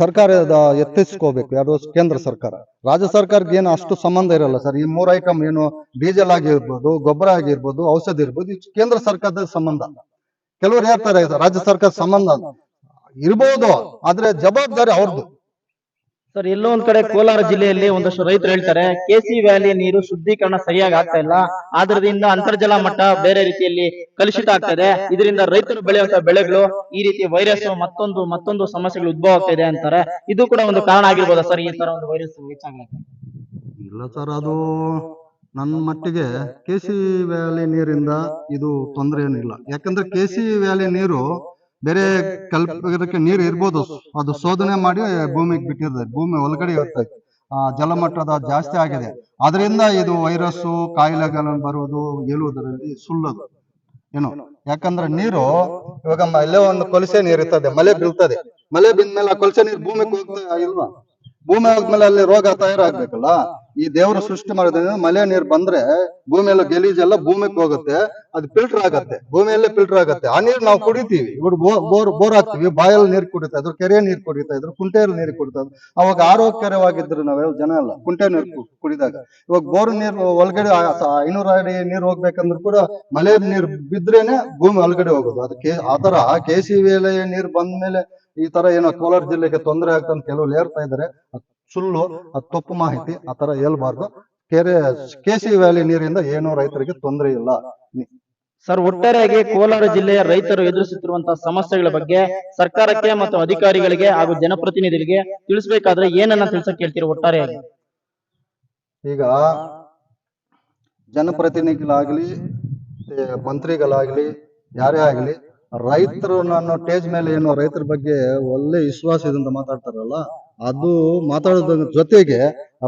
ಸರ್ಕಾರದ ಎತ್ತಿಸ್ಕೋಬೇಕು, ಯಾವುದೋ ಕೇಂದ್ರ ಸರ್ಕಾರ. ರಾಜ್ಯ ಸರ್ಕಾರಕ್ಕೆ ಏನು ಅಷ್ಟು ಸಂಬಂಧ ಇರಲ್ಲ ಸರ್. ಈ ಮೂರ್ ಐಟಮ್ ಏನು ಡೀಸೆಲ್ ಆಗಿರ್ಬೋದು, ಗೊಬ್ಬರ ಆಗಿರ್ಬೋದು, ಔಷಧಿ ಇರ್ಬೋದು ಇದು ಕೇಂದ್ರ ಸರ್ಕಾರದ ಸಂಬಂಧ ಕೆಲವರು ಹೇಳ್ತಾರೆ, ರಾಜ್ಯ ಸರ್ಕಾರ ಸಂಬಂಧ ಇರ್ಬೋದು, ಆದ್ರೆ ಜವಾಬ್ದಾರಿ ಅವ್ರದ್ದು. ಸರ್, ಎಲ್ಲೋ ಒಂದ್ ಕಡೆ ಕೋಲಾರ ಜಿಲ್ಲೆಯಲ್ಲಿ ಒಂದಷ್ಟು ರೈತರು ಹೇಳ್ತಾರೆ ಕೆಸಿ ವ್ಯಾಲಿ ನೀರು ಶುದ್ಧೀಕರಣ ಸರಿಯಾಗಿ ಆಗ್ತಾ ಇಲ್ಲ. ಆದ್ರದಿಂದ ಅಂತರ್ಜಲ ಮಟ್ಟ ಬೇರೆ ರೀತಿಯಲ್ಲಿ ಕಲುಷಿತ ಆಗ್ತಾ ಇದೆ. ಇದರಿಂದ ರೈತರು ಬೆಳೆಯುವಂತ ಬೆಳೆಗಳು ಈ ರೀತಿ ವೈರಸ್ ಮತ್ತೊಂದು ಮತ್ತೊಂದು ಸಮಸ್ಯೆಗಳು ಉದ್ಭವ ಆಗ್ತಾ ಇದೆ ಅಂತಾರೆ. ಇದು ಕೂಡ ಒಂದು ಕಾರಣ ಆಗಿರ್ಬೋದಾ ಸರ್, ಈ ತರ ಒಂದು ವೈರಸ್ ಇಲ್ಲ ಸರ್, ಅದು ನನ್ನ ಮಟ್ಟಿಗೆ ಕೆಸಿ ವ್ಯಾಲಿ ನೀರಿಂದ ಇದು ತೊಂದರೆ ಏನಿಲ್ಲ. ಯಾಕಂದ್ರೆ ಕೆಸಿ ವ್ಯಾಲಿ ನೀರು ಬೇರೆ ಕಲ್ಪಕ್ಕೆ ನೀರು ಇರ್ಬೋದು. ಅದು ಶೋಧನೆ ಮಾಡಿ ಭೂಮಿಗೆ ಬಿಟ್ಟಿರ್ತದೆ. ಭೂಮಿ ಒಳಗಡೆ ಇರ್ತದೆ. ಆ ಜಲಮಟ್ಟದ ಜಾಸ್ತಿ ಆಗಿದೆ. ಅದರಿಂದ ಇದು ವೈರಸ್ಸು ಕಾಯಿಲೆಗಳನ್ನು ಬರುವುದು ಹೇಳುವುದರಲ್ಲಿ ಸುಳ್ಳದು. ಏನು? ಯಾಕಂದ್ರೆ ನೀರು ಇವಾಗ ಎಲ್ಲೋ ಒಂದು ಕೊಲಸೆ ನೀರು ಇರ್ತದೆ. ಮಳೆ ಬೀಳ್ತದೆ. ಮಳೆ ಬಿದ್ಮೇಲೆ ಆ ಕೊಲಸೆ ನೀರು ಭೂಮಿಗೆ ಹೋಗ್ತಾ ಇಲ್ವಾ? ಭೂಮಿ ಹೋದ್ಮೇಲೆ ಅಲ್ಲಿ ರೋಗ ತಯಾರಾಗ್ಬೇಕಲ್ಲ? ಈ ದೇವರು ಸೃಷ್ಟಿ ಮಾಡೋದ್ರಿಂದ ಮಳೆ ನೀರು ಬಂದ್ರೆ ಭೂಮಿಯಲ್ಲಿ ಗಲೀಜೆಲ್ಲ ಭೂಮಿಗೆ ಹೋಗುತ್ತೆ. ಅದು ಫಿಲ್ಟರ್ ಆಗತ್ತೆ. ಭೂಮಿಯಲ್ಲೇ ಫಿಲ್ಟರ್ ಆಗತ್ತೆ. ಆ ನೀರು ನಾವು ಕುಡಿತೀವಿ. ಇವ್ರು ಬೋರ್ ಬೋರ್ ಹಾಕ್ತಿವಿ. ಬಾಯಲ್ಲಿ ನೀರು ಕುಡಿತಾ ಇದ್ರು ಕೆರೆ ನೀರು ಕುಡಿತಾ ಇದ್ರು ಕುಂಟೆಯಲ್ಲಿ ನೀರು ಕುಡಿತಾ ಇದ್ರು. ಅವಾಗ ಆರೋಗ್ಯಕರವಾಗಿದ್ರು ನಾವೆಲ್ಲ ಜನ ಎಲ್ಲ ಕುಂಟೆ ನೀರು ಕುಡಿದಾಗ. ಇವಾಗ ಬೋರ್ ನೀರು ಒಳಗಡೆ ಐನೂರ ಅಡಿ ನೀರು ಹೋಗ್ಬೇಕಂದ್ರೂ ಕೂಡ ಮಳೆ ನೀರು ಬಿದ್ರೇನೆ ಭೂಮಿ ಒಳಗಡೆ ಹೋಗೋದು. ಅದಕ್ಕೆ ಆತರ ಕೆ ಸಿ ನೀರು ಬಂದ್ಮೇಲೆ ಈ ತರ ಏನೋ ಕೋಲಾರ ಜಿಲ್ಲೆಗೆ ತೊಂದರೆ ಆಗ್ತಂತ ಕೆಲವರು ಹೇಳ್ತಾ ಇದಾರೆ ಸುಳ್ಳು ಅದು ತಪ್ಪು ಮಾಹಿತಿ ಆ ತರ ಹೇಳ್ಬಾರ್ದು. ಕೆರೆ ಕೆ ಸಿ ವ್ಯಾಲಿ ನೀರಿಂದ ಏನು ರೈತರಿಗೆ ತೊಂದರೆ ಇಲ್ಲ. ಸರ್ ಒಟ್ಟಾರೆಯಾಗಿ ಕೋಲಾರ ಜಿಲ್ಲೆಯ ರೈತರು ಎದುರಿಸುತ್ತಿರುವಂತಹ ಸಮಸ್ಯೆಗಳ ಬಗ್ಗೆ ಸರ್ಕಾರಕ್ಕೆ ಮತ್ತು ಅಧಿಕಾರಿಗಳಿಗೆ ಹಾಗೂ ಜನಪ್ರತಿನಿಧಿಗಳಿಗೆ ತಿಳಿಸಬೇಕಾದ್ರೆ ಏನನ್ನ ತಿಳಿಸಕ್ ಹೇಳ್ತೀರಿ ಒಟ್ಟಾರೆಯಾಗಿ? ಈಗ ಜನಪ್ರತಿನಿಧಿಗಳಾಗ್ಲಿ ಮಂತ್ರಿಗಳಾಗ್ಲಿ ಯಾರೇ ಆಗ್ಲಿ ರೈತರು ನಾನು ಸ್ಟೇಜ್ ಮೇಲೆ ಏನು ರೈತರ ಬಗ್ಗೆ ಒಳ್ಳೆ ವಿಶ್ವಾಸದಿಂದ ಮಾತಾಡ್ತಾರಲ್ಲ ಅದು ಮಾತಾಡೋದ್ರ ಜೊತೆಗೆ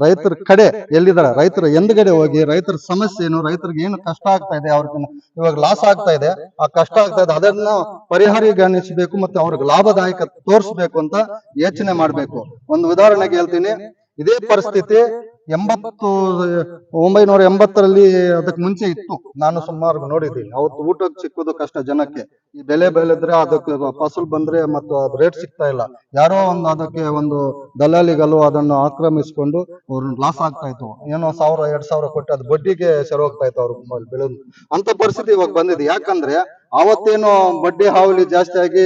ರೈತರ ಕಡೆ ಎಲ್ಲಿದ್ದಾರೆ? ರೈತರ ಎಂದ್ಗಡೆ ಹೋಗಿ ರೈತರ ಸಮಸ್ಯೆ ಏನು? ರೈತರಿಗೆ ಏನು ಕಷ್ಟ ಆಗ್ತಾ ಇದೆ? ಅವ್ರಿಗೆ ಇವಾಗ ಲಾಸ್ ಆಗ್ತಾ ಇದೆ. ಆ ಕಷ್ಟ ಆಗ್ತಾ ಇದೆ. ಅದನ್ನ ಗಮನಿಸಬೇಕು ಮತ್ತೆ ಅವ್ರಿಗೆ ಲಾಭದಾಯಕ ತೋರಿಸ್ಬೇಕು ಅಂತ ಯೋಚನೆ ಮಾಡ್ಬೇಕು. ಒಂದು ಉದಾಹರಣೆಗೆ ಹೇಳ್ತೀನಿ. ಇದೇ ಪರಿಸ್ಥಿತಿ ಎಂಬತ್ತು, ಒಂಬೈನೂರ ಎಂಬತ್ತರಲ್ಲಿ ಅದಕ್ಕೆ ಮುಂಚೆ ಇತ್ತು. ನಾನು ಸುಮಾರು ನೋಡಿದ್ದೀನಿ. ಅವತ್ತು ಊಟಕ್ಕೆ ಸಿಕ್ಕೋದು ಕಷ್ಟ ಜನಕ್ಕೆ. ಈ ಬೆಲೆ ಬೆಳೆದ್ರೆ ಅದಕ್ಕೆ ಫಸಲು ಬಂದ್ರೆ ಮತ್ತು ಅದು ರೇಟ್ ಸಿಗ್ತಾ ಇಲ್ಲ. ಯಾರೋ ಒಂದು ಅದಕ್ಕೆ ಒಂದು ದಲ್ಲಾಳಿಗಳು ಅದನ್ನು ಆಕ್ರಮಿಸಿಕೊಂಡು ಅವ್ರನ್ನ ಲಾಸ್ ಆಗ್ತಾ ಇತ್ತು ಏನೋ ಸಾವಿರ, ಎರಡ್ ಸಾವಿರ ಕೊಟ್ಟು ಅದು ಬಡ್ಡಿಗೆ ಸೆರೋಗ್ತಾ ಇತ್ತು ಅವ್ರ ಬೆಳೆದು. ಅಂತ ಪರಿಸ್ಥಿತಿ ಇವಾಗ ಬಂದಿದೆ. ಯಾಕಂದ್ರೆ ಅವತ್ತೇನು ಬಡ್ಡಿ ಹಾವಳಿ ಜಾಸ್ತಿ ಆಗಿ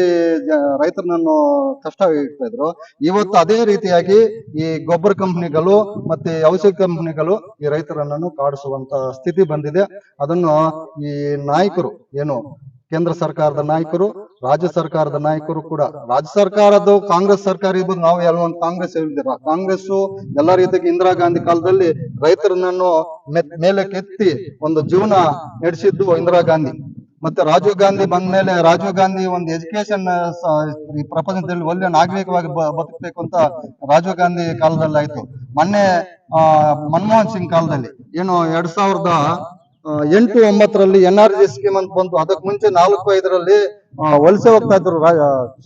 ರೈತರನ್ನು ಕಷ್ಟ ಇಡ್ತಾ ಇದ್ರು. ಇವತ್ತು ಅದೇ ರೀತಿಯಾಗಿ ಈ ಗೊಬ್ಬರ ಕಂಪ್ನಿಗಳು ಮತ್ತೆ ಔಷಧಿ ಕಂಪನಿಗಳು ಈ ರೈತರನ್ನು ಕಾಡಿಸುವಂತ ಸ್ಥಿತಿ ಬಂದಿದೆ. ಅದನ್ನು ಈ ನಾಯಕರು, ಏನು ಕೇಂದ್ರ ಸರ್ಕಾರದ ನಾಯಕರು, ರಾಜ್ಯ ಸರ್ಕಾರದ ನಾಯಕರು ಕೂಡ, ರಾಜ್ಯ ಸರ್ಕಾರದ್ದು ಕಾಂಗ್ರೆಸ್ ಸರ್ಕಾರ ಇರ್ಬೋದು, ನಾವು ಎಲ್ಲ ಕಾಂಗ್ರೆಸ್ ಹೇಳಿದಿರ ಕಾಂಗ್ರೆಸ್ ಎಲ್ಲಾ ರೀತಿಯಾಗಿ ಇಂದಿರಾ ಗಾಂಧಿ ಕಾಲದಲ್ಲಿ ರೈತರನ್ನು ಮೇಲೆ ಕೆತ್ತಿ ಒಂದು ಜೀವನ ನಡೆಸಿದ್ದು ಇಂದಿರಾ ಗಾಂಧಿ. ಮತ್ತೆ ರಾಜೀವ್ ಗಾಂಧಿ ಬಂದ್ಮೇಲೆ ರಾಜೀವ್ ಗಾಂಧಿ ಒಂದು ಎಜುಕೇಶನ್ ಈ ಪ್ರಪಂಚದಲ್ಲಿ ಒಳ್ಳೆ ನಾಗರಿಕವಾಗಿ ಬದುಕಬೇಕು ಅಂತ ರಾಜೀವ್ ಗಾಂಧಿ ಕಾಲದಲ್ಲಿ ಆಯ್ತು. ಮೊನ್ನೆ ಮನಮೋಹನ್ ಸಿಂಗ್ ಕಾಲದಲ್ಲಿ. ಏನು, ಎರಡ್ ಸಾವಿರದ ಎಂಟು ಒಂಬತ್ತರಲ್ಲಿ ಎನ್ ಆರ್ ಜಿ ಸ್ಕೀಮ್ ಅಂತ ಬಂತು. ಅದಕ್ಕೆ ಮುಂಚೆ ನಾಲ್ಕು ಐದರಲ್ಲಿ ವಲಸೆ ಹೋಗ್ತಾ ಇದ್ರು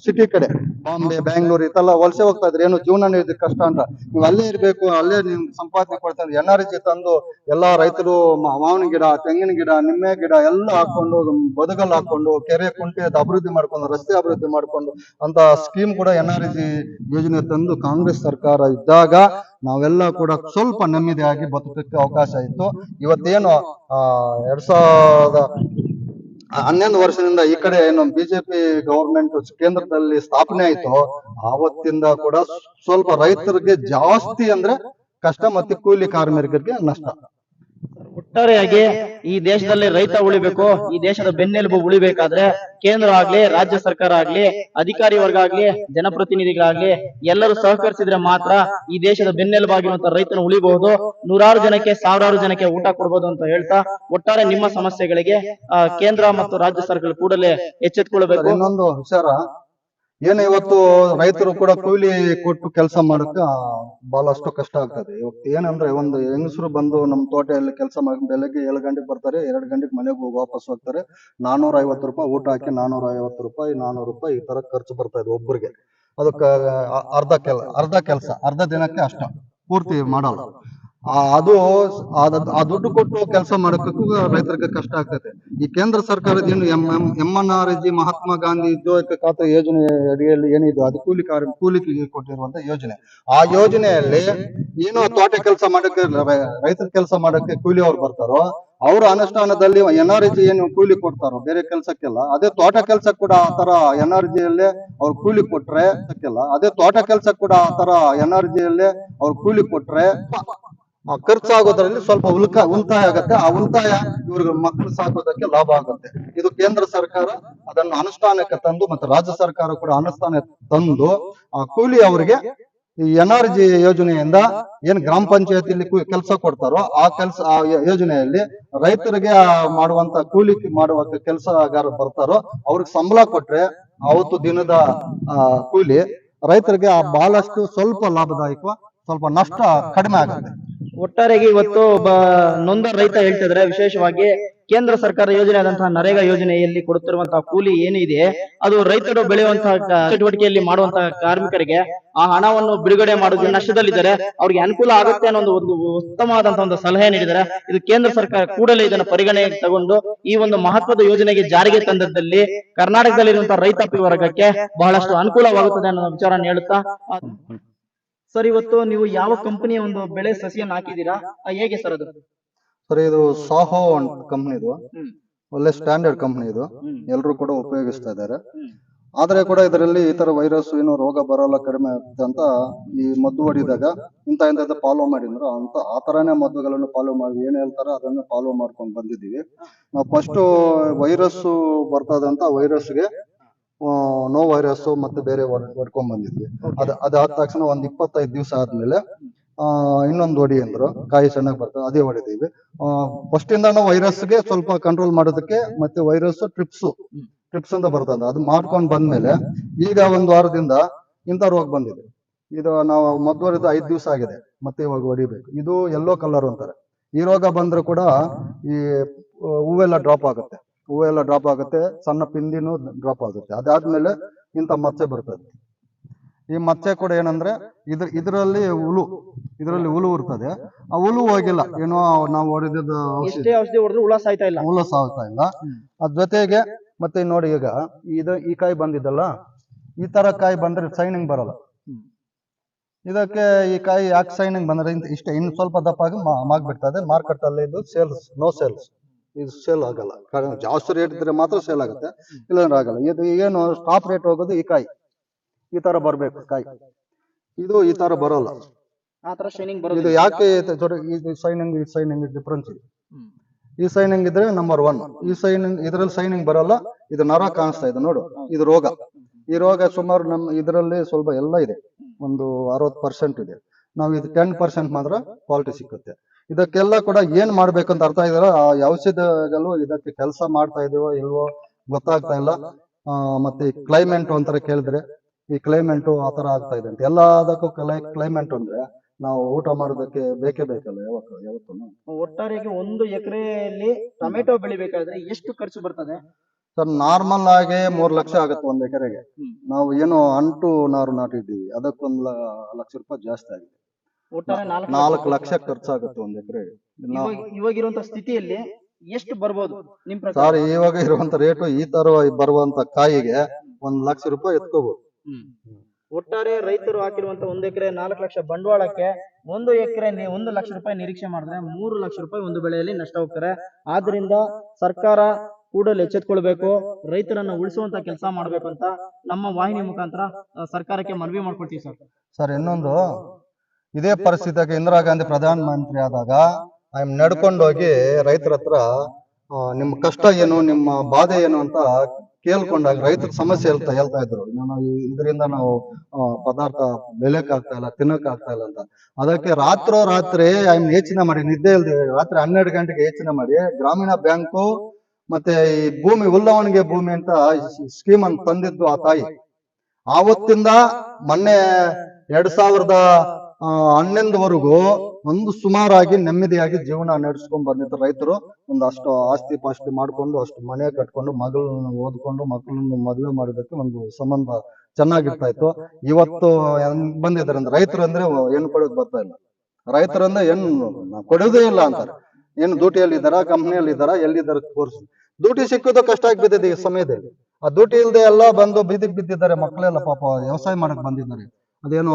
ಸಿಟಿ ಕಡೆ. ಬಾಂಬೆ ಬ್ಯಾಂಗ್ಳೂರ್ ಇದೆಲ್ಲ ವಲಸೆ ಹೋಗ್ತಾ ಇದ್ರು. ಏನು ಜೀವನ ಇದು ಕಷ್ಟ ಅಂತ. ನೀವು ಅಲ್ಲೇ ಇರ್ಬೇಕು, ಅಲ್ಲೇ ನಿಮ್ ಸಂಪಾದನೆ ಕೊಡ್ತಾ ಎನ್ ಆರ್ ಜಿ ತಂದು ಎಲ್ಲಾ ರೈತರು ಮಾವಿನ ಗಿಡ, ತೆಂಗಿನ ಗಿಡ ನಿಮ್ಮೆ ಗಿಡ ಎಲ್ಲ ಹಾಕೊಂಡು ಬದುಕಲ್ ಹಾಕೊಂಡು ಕೆರೆ ಕುಂಟೆ ಅಭಿವೃದ್ಧಿ ಮಾಡ್ಕೊಂಡು, ರಸ್ತೆ ಅಭಿವೃದ್ಧಿ ಮಾಡ್ಕೊಂಡು ಅಂತ ಸ್ಕೀಮ್ ಕೂಡ ಎನ್ ಆರ್ ಜಿ ಯೋಜನೆ ತಂದು ಕಾಂಗ್ರೆಸ್ ಸರ್ಕಾರ ಇದ್ದಾಗ ನಾವೆಲ್ಲ ಕೂಡ ಸ್ವಲ್ಪ ನೆಮ್ಮದಿಯಾಗಿ ಬದುಕಕ್ಕೆ ಅವಕಾಶ ಇತ್ತು. ಇವತ್ತೇನು ಎರಡ್ ಸಾವಿರದ ಹನ್ನೊಂದು ವರ್ಷದಿಂದ ಈ ಕಡೆ ಏನು ಬಿಜೆಪಿ ಗವರ್ಮೆಂಟ್ ಕೇಂದ್ರದಲ್ಲಿ ಸ್ಥಾಪನೆ ಆಯ್ತು, ಆವತ್ತಿಂದ ಕೂಡ ಸ್ವಲ್ಪ ರೈತರಿಗೆ ಜಾಸ್ತಿ ಅಂದ್ರೆ ಕಷ್ಟ ಮತ್ತೆ ಕೂಲಿ ಕಾರ್ಮಿಕರಿಗೆ ನಷ್ಟ. ಒಟ್ಟಾರೆಯಾಗಿ ಈ ದೇಶದಲ್ಲಿ ರೈತ ಉಳಿಬೇಕು, ಈ ದೇಶದ ಬೆನ್ನೆಲುಬು ಉಳಿಬೇಕಾದ್ರೆ ಕೇಂದ್ರ ಆಗ್ಲಿ, ರಾಜ್ಯ ಸರ್ಕಾರ ಆಗ್ಲಿ, ಅಧಿಕಾರಿ ವರ್ಗ ಆಗ್ಲಿ, ಜನಪ್ರತಿನಿಧಿಗಳಾಗ್ಲಿ ಎಲ್ಲರೂ ಸಹಕರಿಸಿದ್ರೆ ಮಾತ್ರ ಈ ದೇಶದ ಬೆನ್ನೆಲುಬಾಗಿರುವಂತ ರೈತನ ಉಳಿಬಹುದು. ನೂರಾರು ಜನಕ್ಕೆ, ಸಾವಿರಾರು ಜನಕ್ಕೆ ಊಟ ಕೊಡಬಹುದು ಅಂತ ಹೇಳ್ತಾ ಒಟ್ಟಾರೆ ನಿಮ್ಮ ಸಮಸ್ಯೆಗಳಿಗೆ ಕೇಂದ್ರ ಮತ್ತು ರಾಜ್ಯ ಸರ್ಕಾರ ಕೂಡಲೇ ಎಚ್ಚೆತ್ತುಕೊಳ್ಬೇಕು ಇನ್ನೊಂದು ವಿಚಾರ. ಏನು ಇವತ್ತು ರೈತರು ಕೂಡ ಕೂಲಿ ಕೊಟ್ಟು ಕೆಲಸ ಮಾಡಕ್ಕೆ ಬಹಳಷ್ಟು ಕಷ್ಟ ಆಗ್ತದೆ. ಇವತ್ತು ಏನಂದ್ರೆ ಒಂದು ಹೆಂಗಸರು ಬಂದು ನಮ್ಮ ತೋಟದಲ್ಲಿ ಕೆಲಸ ಮಾಡಿ ಬೆಳಗ್ಗೆ ಏಳು ಗಂಟೆಗೆ ಬರ್ತಾರೆ, ಎರಡು ಗಂಟೆಗೆ ಮನೆಗೆ ಹೋಗಿ ವಾಪಸ್ ಹೋಗ್ತಾರೆ. ನಾನೂರ ಐವತ್ತು ರೂಪಾಯಿ ಊಟ ಹಾಕಿ ನಾನೂರ ಐವತ್ತು ರೂಪಾಯಿ, ನಾನೂರು ರೂಪಾಯಿ ಈ ತರ ಖರ್ಚು ಬರ್ತಾ ಇದೆ ಒಬ್ಬರಿಗೆ ಅದಕ್ಕೆ ಅರ್ಧ ಕೆಲ, ಅರ್ಧ ಕೆಲಸ, ಅರ್ಧ ದಿನಕ್ಕೆ ಅಷ್ಟ. ಪೂರ್ತಿ ಮಾಡಲ್ಲ. ಅದು ಆ ದುಡ್ಡು ಕೊಟ್ಟು ಕೆಲಸ ಮಾಡೋಕ್ಕೂ ರೈತರಿಗೆ ಕಷ್ಟ ಆಗ್ತದೆ. ಈ ಕೇಂದ್ರ ಸರ್ಕಾರದ ಏನು M M M N R G Mahatma Gandhi ಉದ್ಯೋಗ ಖಾತೆ ಯೋಜನೆ ಅಡಿಯಲ್ಲಿ ಏನಿದೆ, ಅದು ಕೂಲಿ ಕಾರ್ಯ, ಕೂಲಿ ಕೊಟ್ಟಿರುವಂತ ಯೋಜನೆ. ಆ ಯೋಜನೆಯಲ್ಲಿ ಏನು ತೋಟ ಕೆಲಸ ಮಾಡಕ್ಕೆ, ರೈತರ ಕೆಲಸ ಮಾಡಕ್ಕೆ ಕೂಲಿ ಅವ್ರು ಬರ್ತಾರೋ, ಅವರ ಅನುಷ್ಠಾನದಲ್ಲಿ ಎನ್ ಆರ್ ಜಿ ಏನು ಕೂಲಿ ಕೊಡ್ತಾರೋ, ಬೇರೆ ಕೆಲ್ಸಕ್ಕೆಲ್ಲ, ಅದೇ ತೋಟ ಕೆಲಸ ಕೂಡ ಆ ತರ ಎನ್ ಆರ್ ಜಿಯಲ್ಲೇ ಅವ್ರು ಕೂಲಿ ಕೊಟ್ರೆ ಅದೇ ತೋಟ ಕೆಲಸ ಕೂಡ ಆ ತರ ಎನ್ ಆರ್ ಜಿಯಲ್ಲೇ ಅವ್ರು ಕೂಲಿ ಕೊಟ್ರೆ ಆ ಖರ್ಚಾಗೋದ್ರಲ್ಲಿ ಸ್ವಲ್ಪ ಉಲ್ಕ ಉಳಿತಾಯ ಆಗುತ್ತೆ. ಆ ಉಳಿತಾಯ ಇವ್ರಿಗೆ ಮಕ್ಕಳು ಸಾಕೋದಕ್ಕೆ ಲಾಭ ಆಗುತ್ತೆ. ಇದು ಕೇಂದ್ರ ಸರ್ಕಾರ ಅದನ್ನು ಅನುಷ್ಠಾನಕ್ಕೆ ತಂದು ಮತ್ತೆ ರಾಜ್ಯ ಸರ್ಕಾರ ಕೂಡ ಅನುಷ್ಠಾನ ತಂದು, ಆ ಕೂಲಿ ಅವರಿಗೆ ಈ ಎನ್ ಆರ್ ಜಿ ಯೋಜನೆಯಿಂದ ಏನ್ ಗ್ರಾಮ ಪಂಚಾಯತಿಲಿ ಕೆಲಸ ಕೊಡ್ತಾರೋ ಆ ಕೆಲಸ, ಆ ಯೋಜನೆಯಲ್ಲಿ ರೈತರಿಗೆ ಮಾಡುವಂತ ಕೂಲಿ ಮಾಡುವ ಕೆಲಸಗಾರರು ಬರ್ತಾರೋ ಅವ್ರಿಗೆ ಸಂಬಳ ಕೊಟ್ರೆ ಅವತ್ತು ದಿನದ ಕೂಲಿ ರೈತರಿಗೆ ಆ ಬಹಳಷ್ಟು ಸ್ವಲ್ಪ ಲಾಭದಾಯಕ, ಸ್ವಲ್ಪ ನಷ್ಟ ಕಡಿಮೆ ಆಗುತ್ತೆ. ಒಟ್ಟಾರೆಗೆ ಇವತ್ತು ಒಬ್ಬ ನೊಂದ ರೈತ ಹೇಳ್ತಿದ್ರೆ ವಿಶೇಷವಾಗಿ ಕೇಂದ್ರ ಸರ್ಕಾರ ಯೋಜನೆ ಆದಂತಹ ನರೇಗಾ ಯೋಜನೆಯಲ್ಲಿ ಕೊಡುತ್ತಿರುವಂತಹ ಕೂಲಿ ಏನಿದೆ, ಅದು ರೈತರು ಬೆಳೆಯುವಂತಹ ಚಟುವಟಿಕೆಯಲ್ಲಿ ಮಾಡುವಂತಹ ಕಾರ್ಮಿಕರಿಗೆ ಆ ಹಣವನ್ನು ಬಿಡುಗಡೆ ಮಾಡೋದು ನಷ್ಟದಲ್ಲಿದ್ದಾರೆ ಅವ್ರಿಗೆ ಅನುಕೂಲ ಆಗುತ್ತೆ ಅನ್ನೋ ಒಂದು ಉತ್ತಮವಾದಂತಹ ಒಂದು ಸಲಹೆ ನೀಡಿದ್ದಾರೆ ಇದು ಕೇಂದ್ರ ಸರ್ಕಾರ ಕೂಡಲೇ ಇದನ್ನು ಪರಿಗಣನೆಗೆ ತಗೊಂಡು ಈ ಒಂದು ಮಹತ್ವದ ಯೋಜನೆಗೆ ಜಾರಿಗೆ ತಂದದ್ದಲ್ಲಿ ಕರ್ನಾಟಕದಲ್ಲಿರುವಂತಹ ರೈತಾಪಿ ವರ್ಗಕ್ಕೆ ಬಹಳಷ್ಟು ಅನುಕೂಲವಾಗುತ್ತದೆ ಅನ್ನೋ ವಿಚಾರ ಹೇಳುತ್ತಾ ಸರ್ ಇವತ್ತು ನೀವು ಯಾವ ಕಂಪನಿಯ ಒಂದು ಬೆಳೆ ಸಸಿಯನ್ನು ಹಾಕಿದ್ದೀರಾ? ಆ, ಹೇಗೆ ಸರ್ ಅದು? ಸರ್ ಇದು ಸಾಹೋ ಅಂತ ಕಂಪ್ನಿ ಇದು. ಹ್ಮ್. ಒಳ್ಳೆ ಸ್ಟ್ಯಾಂಡರ್ಡ್ ಕಂಪ್ನಿ ಇದು. ಹ್ಮ್. ಎಲ್ಲರೂ ಕೂಡ ಉಪಯೋಗಿಸ್ತಾ ಇದ್ದಾರೆ. ಹ್ಮ್. ಆದ್ರೆ ಕೂಡ ಇದರಲ್ಲಿ ಈ ತರ ವೈರಸ್ ಏನು ರೋಗ ಬರೋಲ್ಲ ಕಡಿಮೆ ಆಗುತ್ತೆ ಅಂತ ಈ ಮದ್ದು ಹೊಡಿದಾಗ ಇಂತ ಇಂಥದ್ದು ಫಾಲೋ ಮಾಡಿದ್ರು. ಅಂತ ಆ ತರನೇ ಮದ್ದುಗಳನ್ನು ಫಾಲೋ ಮಾಡಿ ಏನ್ ಹೇಳ್ತಾರೋ ಅದನ್ನ ಫಾಲೋ ಮಾಡ್ಕೊಂಡು ಬಂದಿದ್ದೀವಿ. ನಾವು ಫಸ್ಟ್ ವೈರಸ್ ಬರ್ತದಂತ ವೈರಸ್ಗೆ ನೋ ವೈರಸ್ ಮತ್ತೆ ಬೇರೆ ಹೊಡ್ಕೊಂಡ್ ಬಂದಿದ್ವಿ. ಅದ ಅದಾದ ತಕ್ಷಣ ಒಂದ್ ಇಪ್ಪತ್ತೈದು ದಿವಸ ಆದ್ಮೇಲೆ ಆ ಇನ್ನೊಂದು ಹೊಡಿ ಅಂದ್ರು. ಕಾಯಿ ಚೆನ್ನಾಗಿ ಬರ್ತದೆ ಅದೇ ಹೊಡಿದೀವಿ ಫಸ್ಟ್ ಇಂದ ವೈರಸ್ಗೆ ಸ್ವಲ್ಪ ಕಂಟ್ರೋಲ್ ಮಾಡೋದಕ್ಕೆ ಮತ್ತೆ ವೈರಸ್ ಟ್ರಿಪ್ಸ್ ಟ್ರಿಪ್ಸ್ ಅಂತ ಬರ್ತದೆ. ಅದು ಮಾಡ್ಕೊಂಡ್ ಬಂದ್ಮೇಲೆ ಈಗ ಒಂದು ವಾರದಿಂದ ಇಂಥ ರೋಗ ಬಂದಿದೆ. ಇದು ನಾವು ಮದ್ವರಿದ ಐದು ದಿವಸ ಆಗಿದೆ ಮತ್ತೆ ಇವಾಗ ಹೊಡಿಬೇಕು ಇದು ಎಲ್ಲೋ ಕಲರ್ ಅಂತಾರೆ. ಈ ರೋಗ ಬಂದ್ರೆ ಕೂಡ ಈ ಹೂವೆಲ್ಲ ಡ್ರಾಪ್ ಆಗುತ್ತೆ. ಹೂವೆಲ್ಲ ಡ್ರಾಪ್ ಆಗುತ್ತೆ ಸಣ್ಣ ಪಿಂದಿನೂ ಡ್ರಾಪ್ ಆಗುತ್ತೆ. ಅದಾದ್ಮೇಲೆ ಇಂಥ ಮಚ್ಚೆ ಬರ್ತದೆ. ಈ ಮಚ್ಚೆ ಕೂಡ ಏನಂದ್ರೆ ಇದ್ರ ಇದರಲ್ಲಿ ಹುಲು ಇದರಲ್ಲಿ ಹುಲು ಇರ್ತದೆ. ಆ ಹುಲು ಹೋಗಿಲ್ಲ. ಏನೋ ನಾವು ಹೊಡೆದ ಎಷ್ಟೇ ಔಷಧಿ ಹೊಡೆದ್ರು ಹುಳ ಸಾಯ್ತಾ ಇಲ್ಲ. ಹುಳ ಸಾಗ್ತಾ ಇಲ್ಲ. ಅದ್ ಜೊತೆಗೆ ಮತ್ತೆ ನೋಡಿ ಈಗ ಇದು ಈ ಕಾಯಿ ಬಂದಿದ್ದಲ್ಲ ಈ ತರ ಕಾಯಿ ಬಂದ್ರೆ ಸೈನಿಂಗ್ ಬರಲ್ಲ. ಇದಕ್ಕೆ ಈ ಕಾಯಿ ಯಾಕೆ ಸೈನಿಂಗ್ ಬಂದ್ರೆ ಇಂತ ಇಷ್ಟೇ ಇನ್ನು ಸ್ವಲ್ಪ ದಪ್ಪ ಆಗಿ ಮಾಗ್ಬಿಡ್ತದೆ. ಮಾರ್ಕೆಟ್ ಅಲ್ಲಿ ಇದು ಸೇಲ್ಸ್ ನೋ ಸೇಲ್ಸ್ ಇದು ಸೇಲ್ ಆಗಲ್ಲ. ಕಾರಣ ಜಾಸ್ತಿ ರೇಟ್ ಇದ್ರೆ ಮಾತ್ರ ಸೇಲ್ ಆಗುತ್ತೆ. ಇಲ್ಲಾಂದ್ರೆ ಆಗಲ್ಲ. ಇದು ಏನು ಸ್ಟಾಪ್ ರೇಟ್ ಹೋಗೋದು ಈ ಕಾಯಿ. ಈ ತರ ಬರ್ಬೇಕು ಕಾಯಿ. ಇದು ಈ ತರ ಬರೋಲ್ಲ. ಆ ತರ ಶೈನಿಂಗ್ ಇದು ಬರೋದು ಯಾಕೆ ಇದು ಜೊತೆ- ಇದು ಸೈನಿಂಗ್ ಈ ಸೈನಿಂಗ್ ಡಿಫ್ರೆನ್ಸ್ ಇದೆ. ಈ ಸೈನಿಂಗ್ ಇದ್ರೆ ನಂಬರ್ ಒನ್ ಈ ಸೈನಿಂಗ್ ಇದ್ರಲ್ಲಿ ಸೈನಿಂಗ್ ಬರಲ್ಲ. ಇದು ನರ ಕಾಣಿಸ್ತಾ ಇದೆ ನೋಡು. ಇದು ರೋಗ. ಈ ರೋಗ ಸುಮಾರು ನಮ್ಮ ಇದರಲ್ಲಿ ಸ್ವಲ್ಪ ಎಲ್ಲ ಇದೆ. ಒಂದು ಅರವತ್ತು ಪರ್ಸೆಂಟ್ ಇದೆ. ನಾವು ಇದು ಟೆನ್ ಪರ್ಸೆಂಟ್ ಮಾತ್ರ ಕ್ವಾಲಿಟಿ ಸಿಕ್ಕುತ್ತೆ. ಇದಕ್ಕೆಲ್ಲ ಕೂಡ ಏನ್ ಮಾಡ್ಬೇಕಂತ ಅರ್ಥ ಇದಾರ ಆ ಔಷಧಗಳು ಇದಕ್ಕೆ ಕೆಲಸ ಮಾಡ್ತಾ ಇದೀವೋ ಇಲ್ವೋ ಗೊತ್ತಾಗ್ತಾ ಇಲ್ಲ. ಮತ್ತೆ ಕ್ಲೈಮೆಂಟ್ ಅಂತಾರೆ ಕೇಳಿದ್ರೆ ಈ ಕ್ಲೈಮೇಟ್ ಆ ತರ ಆಗ್ತಾ ಇದೆ ಅಂತ. ಎಲ್ಲದಕ್ಕೂ ಕ್ಲೈಮೆಂಟ್ ಅಂದ್ರೆ ನಾವು ಊಟ ಮಾಡೋದಕ್ಕೆ ಬೇಕೇ ಬೇಕಲ್ಲ ಯಾವತ್ತು ಯಾವತ್ತು ಒಟ್ಟಾರೆಗೆ ಒಂದು ಎಕರೆಯಲ್ಲಿ ಟೊಮೆಟೊ ಬೆಳಿಬೇಕಾದ್ರೆ ಎಷ್ಟು ಖರ್ಚು ಬರ್ತದೆ? ಸರ್ ನಾರ್ಮಲ್ ಆಗಿ ಮೂರ್ ಲಕ್ಷ ಆಗುತ್ತೆ ಒಂದ್ ಎಕರೆಗೆ. ನಾವು ಏನು ಅಂಟು ನಾರು ನಾಟಿದ್ದೀವಿ. ಅದಕ್ಕೊಂದ್ ಲಕ್ಷ ರೂಪಾಯಿ ಜಾಸ್ತಿ ಆಗಿದೆ. ಒಟ್ಟಾರೆ ನಾಲ್ಕು ಲಕ್ಷ ಖರ್ಚಾಗುತ್ತೆ ಒಂದ್ ಎಕರೆ. ನಾವು ಇವಾಗ ಇರುವಂತ ಸ್ಥಿತಿಯಲ್ಲಿ ಎಷ್ಟು ಬರ್ಬೋದು ನಿಮ್ ಪ್ರಕಾರ? ಸರ್ ಇವಾಗ ಇರುವಂತ ರೇಟು ಈ ತರ ಬರುವಂತ ಕಾಯಿಗೆ ಒಂದ್ ಲಕ್ಷ ರೂಪಾಯಿ ಎತ್ಕೋಬಹುದು. ಒಟ್ಟಾರೆ ರೈತರು ಹಾಕಿರುವಂತ ಒಂದ್ ಎಕರೆ ನಾಲ್ಕು ಲಕ್ಷ ಬಂಡವಾಳಕ್ಕೆ ಒಂದು ಎಕರೆ ಒಂದು ಲಕ್ಷ ರೂಪಾಯಿ ನಿರೀಕ್ಷೆ ಮಾಡಿದ್ರೆ ಮೂರು ಲಕ್ಷ ರೂಪಾಯಿ ಒಂದು ಬೆಳೆಯಲ್ಲಿ ನಷ್ಟ ಹೋಗ್ತಾರೆ. ಆದ್ರಿಂದ ಸರ್ಕಾರ ಕೂಡಲೇ ಎಚ್ಚೆತ್ಕೊಳ್ಬೇಕು ರೈತರನ್ನ ಉಳಿಸುವಂತ ಕೆಲಸ ಮಾಡ್ಬೇಕು ಅಂತ ನಮ್ಮ ವಾಹಿನಿ ಮುಖಾಂತರ ಸರ್ಕಾರಕ್ಕೆ ಮನವಿ ಮಾಡ್ಕೊಡ್ತೀವಿ ಸರ್. ಸರ್ ಇನ್ನೊಂದು ಇದೇ ಪರಿಸ್ಥಿತಿಯಾಗ ಇಂದಿರಾ ಗಾಂಧಿ ಪ್ರಧಾನ ಮಂತ್ರಿ ಆದಾಗ ಐಮ್ ನಡ್ಕೊಂಡೋಗಿ ರೈತರ ಹತ್ರ ನಿಮ್ಮ ಕಷ್ಟ ಏನು ನಿಮ್ಮ ಬಾಧೆ ಏನು ಅಂತ ಕೇಳ್ಕೊಂಡಾಗ ರೈತರ ಸಮಸ್ಯೆ ಹೇಳ್ತಾ ಹೇಳ್ತಾ ಇದ್ರು. ನಾನು ಇದರಿಂದ ನಾವು ಪದಾರ್ಥ ಬೆಲೆಕ್ ಆಗ್ತಾ ಇಲ್ಲ ತಿನ್ನಕ್ ಆಗ್ತಾ ಇಲ್ಲ ಅಂತ. ಅದಕ್ಕೆ ರಾತ್ರೋ ರಾತ್ರಿ ಐಮ್ ಯೋಚನೆ ಮಾಡಿ ನಿದ್ದೆ ಇಲ್ದೆ ರಾತ್ರಿ ಹನ್ನೆರಡು ಗಂಟೆಗೆ ಯೋಚನೆ ಮಾಡಿ ಗ್ರಾಮೀಣ ಬ್ಯಾಂಕು ಮತ್ತೆ ಈ ಭೂಮಿ ಉಲ್ಲವಣಿಗೆ ಭೂಮಿ ಅಂತ ಸ್ಕೀಮ್ ಅನ್ನು ತಂದಿದ್ದು ಆ ತಾಯಿ. ಆವತ್ತಿಂದ ಮೊನ್ನೆ ಎರಡ್ ಸಾವಿರದ ಹನ್ನೊಂದವರೆಗೂ ಒಂದು ಸುಮಾರಾಗಿ ನೆಮ್ಮದಿಯಾಗಿ ಜೀವನ ನಡೆಸ್ಕೊಂಡ್ ಬಂದಿದ್ದ ರೈತರು, ಒಂದು ಅಷ್ಟು ಆಸ್ತಿ ಪಾಸ್ತಿ ಮಾಡ್ಕೊಂಡು, ಅಷ್ಟು ಮನೆ ಕಟ್ಕೊಂಡು, ಮಗಳನ್ನ ಓದ್ಕೊಂಡು, ಮಕ್ಕಳನ್ನ ಮದುವೆ ಮಾಡೋದಕ್ಕೆ ಒಂದು ಸಂಬಂಧ ಚೆನ್ನಾಗಿರ್ತಾ ಇತ್ತು. ಇವತ್ತು ಬಂದಿದ್ದಾರೆ ಅಂದ್ರೆ, ರೈತರು ಅಂದ್ರೆ ಹೆಣ್ಣು ಕೊಡೋದು ಬರ್ತಾ ಇಲ್ಲ. ರೈತರಂದ್ರೆ ನಾವ್ ಕೊಡೋದೇ ಇಲ್ಲ ಅಂತಾರೆ. ಏನು ಡ್ಯೂಟಿಯಲ್ಲಿ ಇದ್ದಾರ, ಕಂಪ್ನಿಯಲ್ಲಿ ಇದ್ದಾರ, ಎಲ್ಲಿದ್ದಾರೆ ಕೋರ್ಸ್? ಡ್ಯೂಟಿ ಸಿಕ್ಕೋದು ಕಷ್ಟ ಆಗ್ಬಿದ್ದಿದೆ ಈ ಸಮಯದಲ್ಲಿ. ಆ ಡ್ಯೂಟಿ ಇಲ್ದೆ ಎಲ್ಲ ಬಂದು ಬೀದಿಗೆ ಬಿದ್ದಿದ್ದಾರೆ ಮಕ್ಕಳೆಲ್ಲ ಪಾಪ, ವ್ಯವಸಾಯ ಮಾಡಕ್ ಬಂದಿದ್ದಾರೆ. ಅದೇನು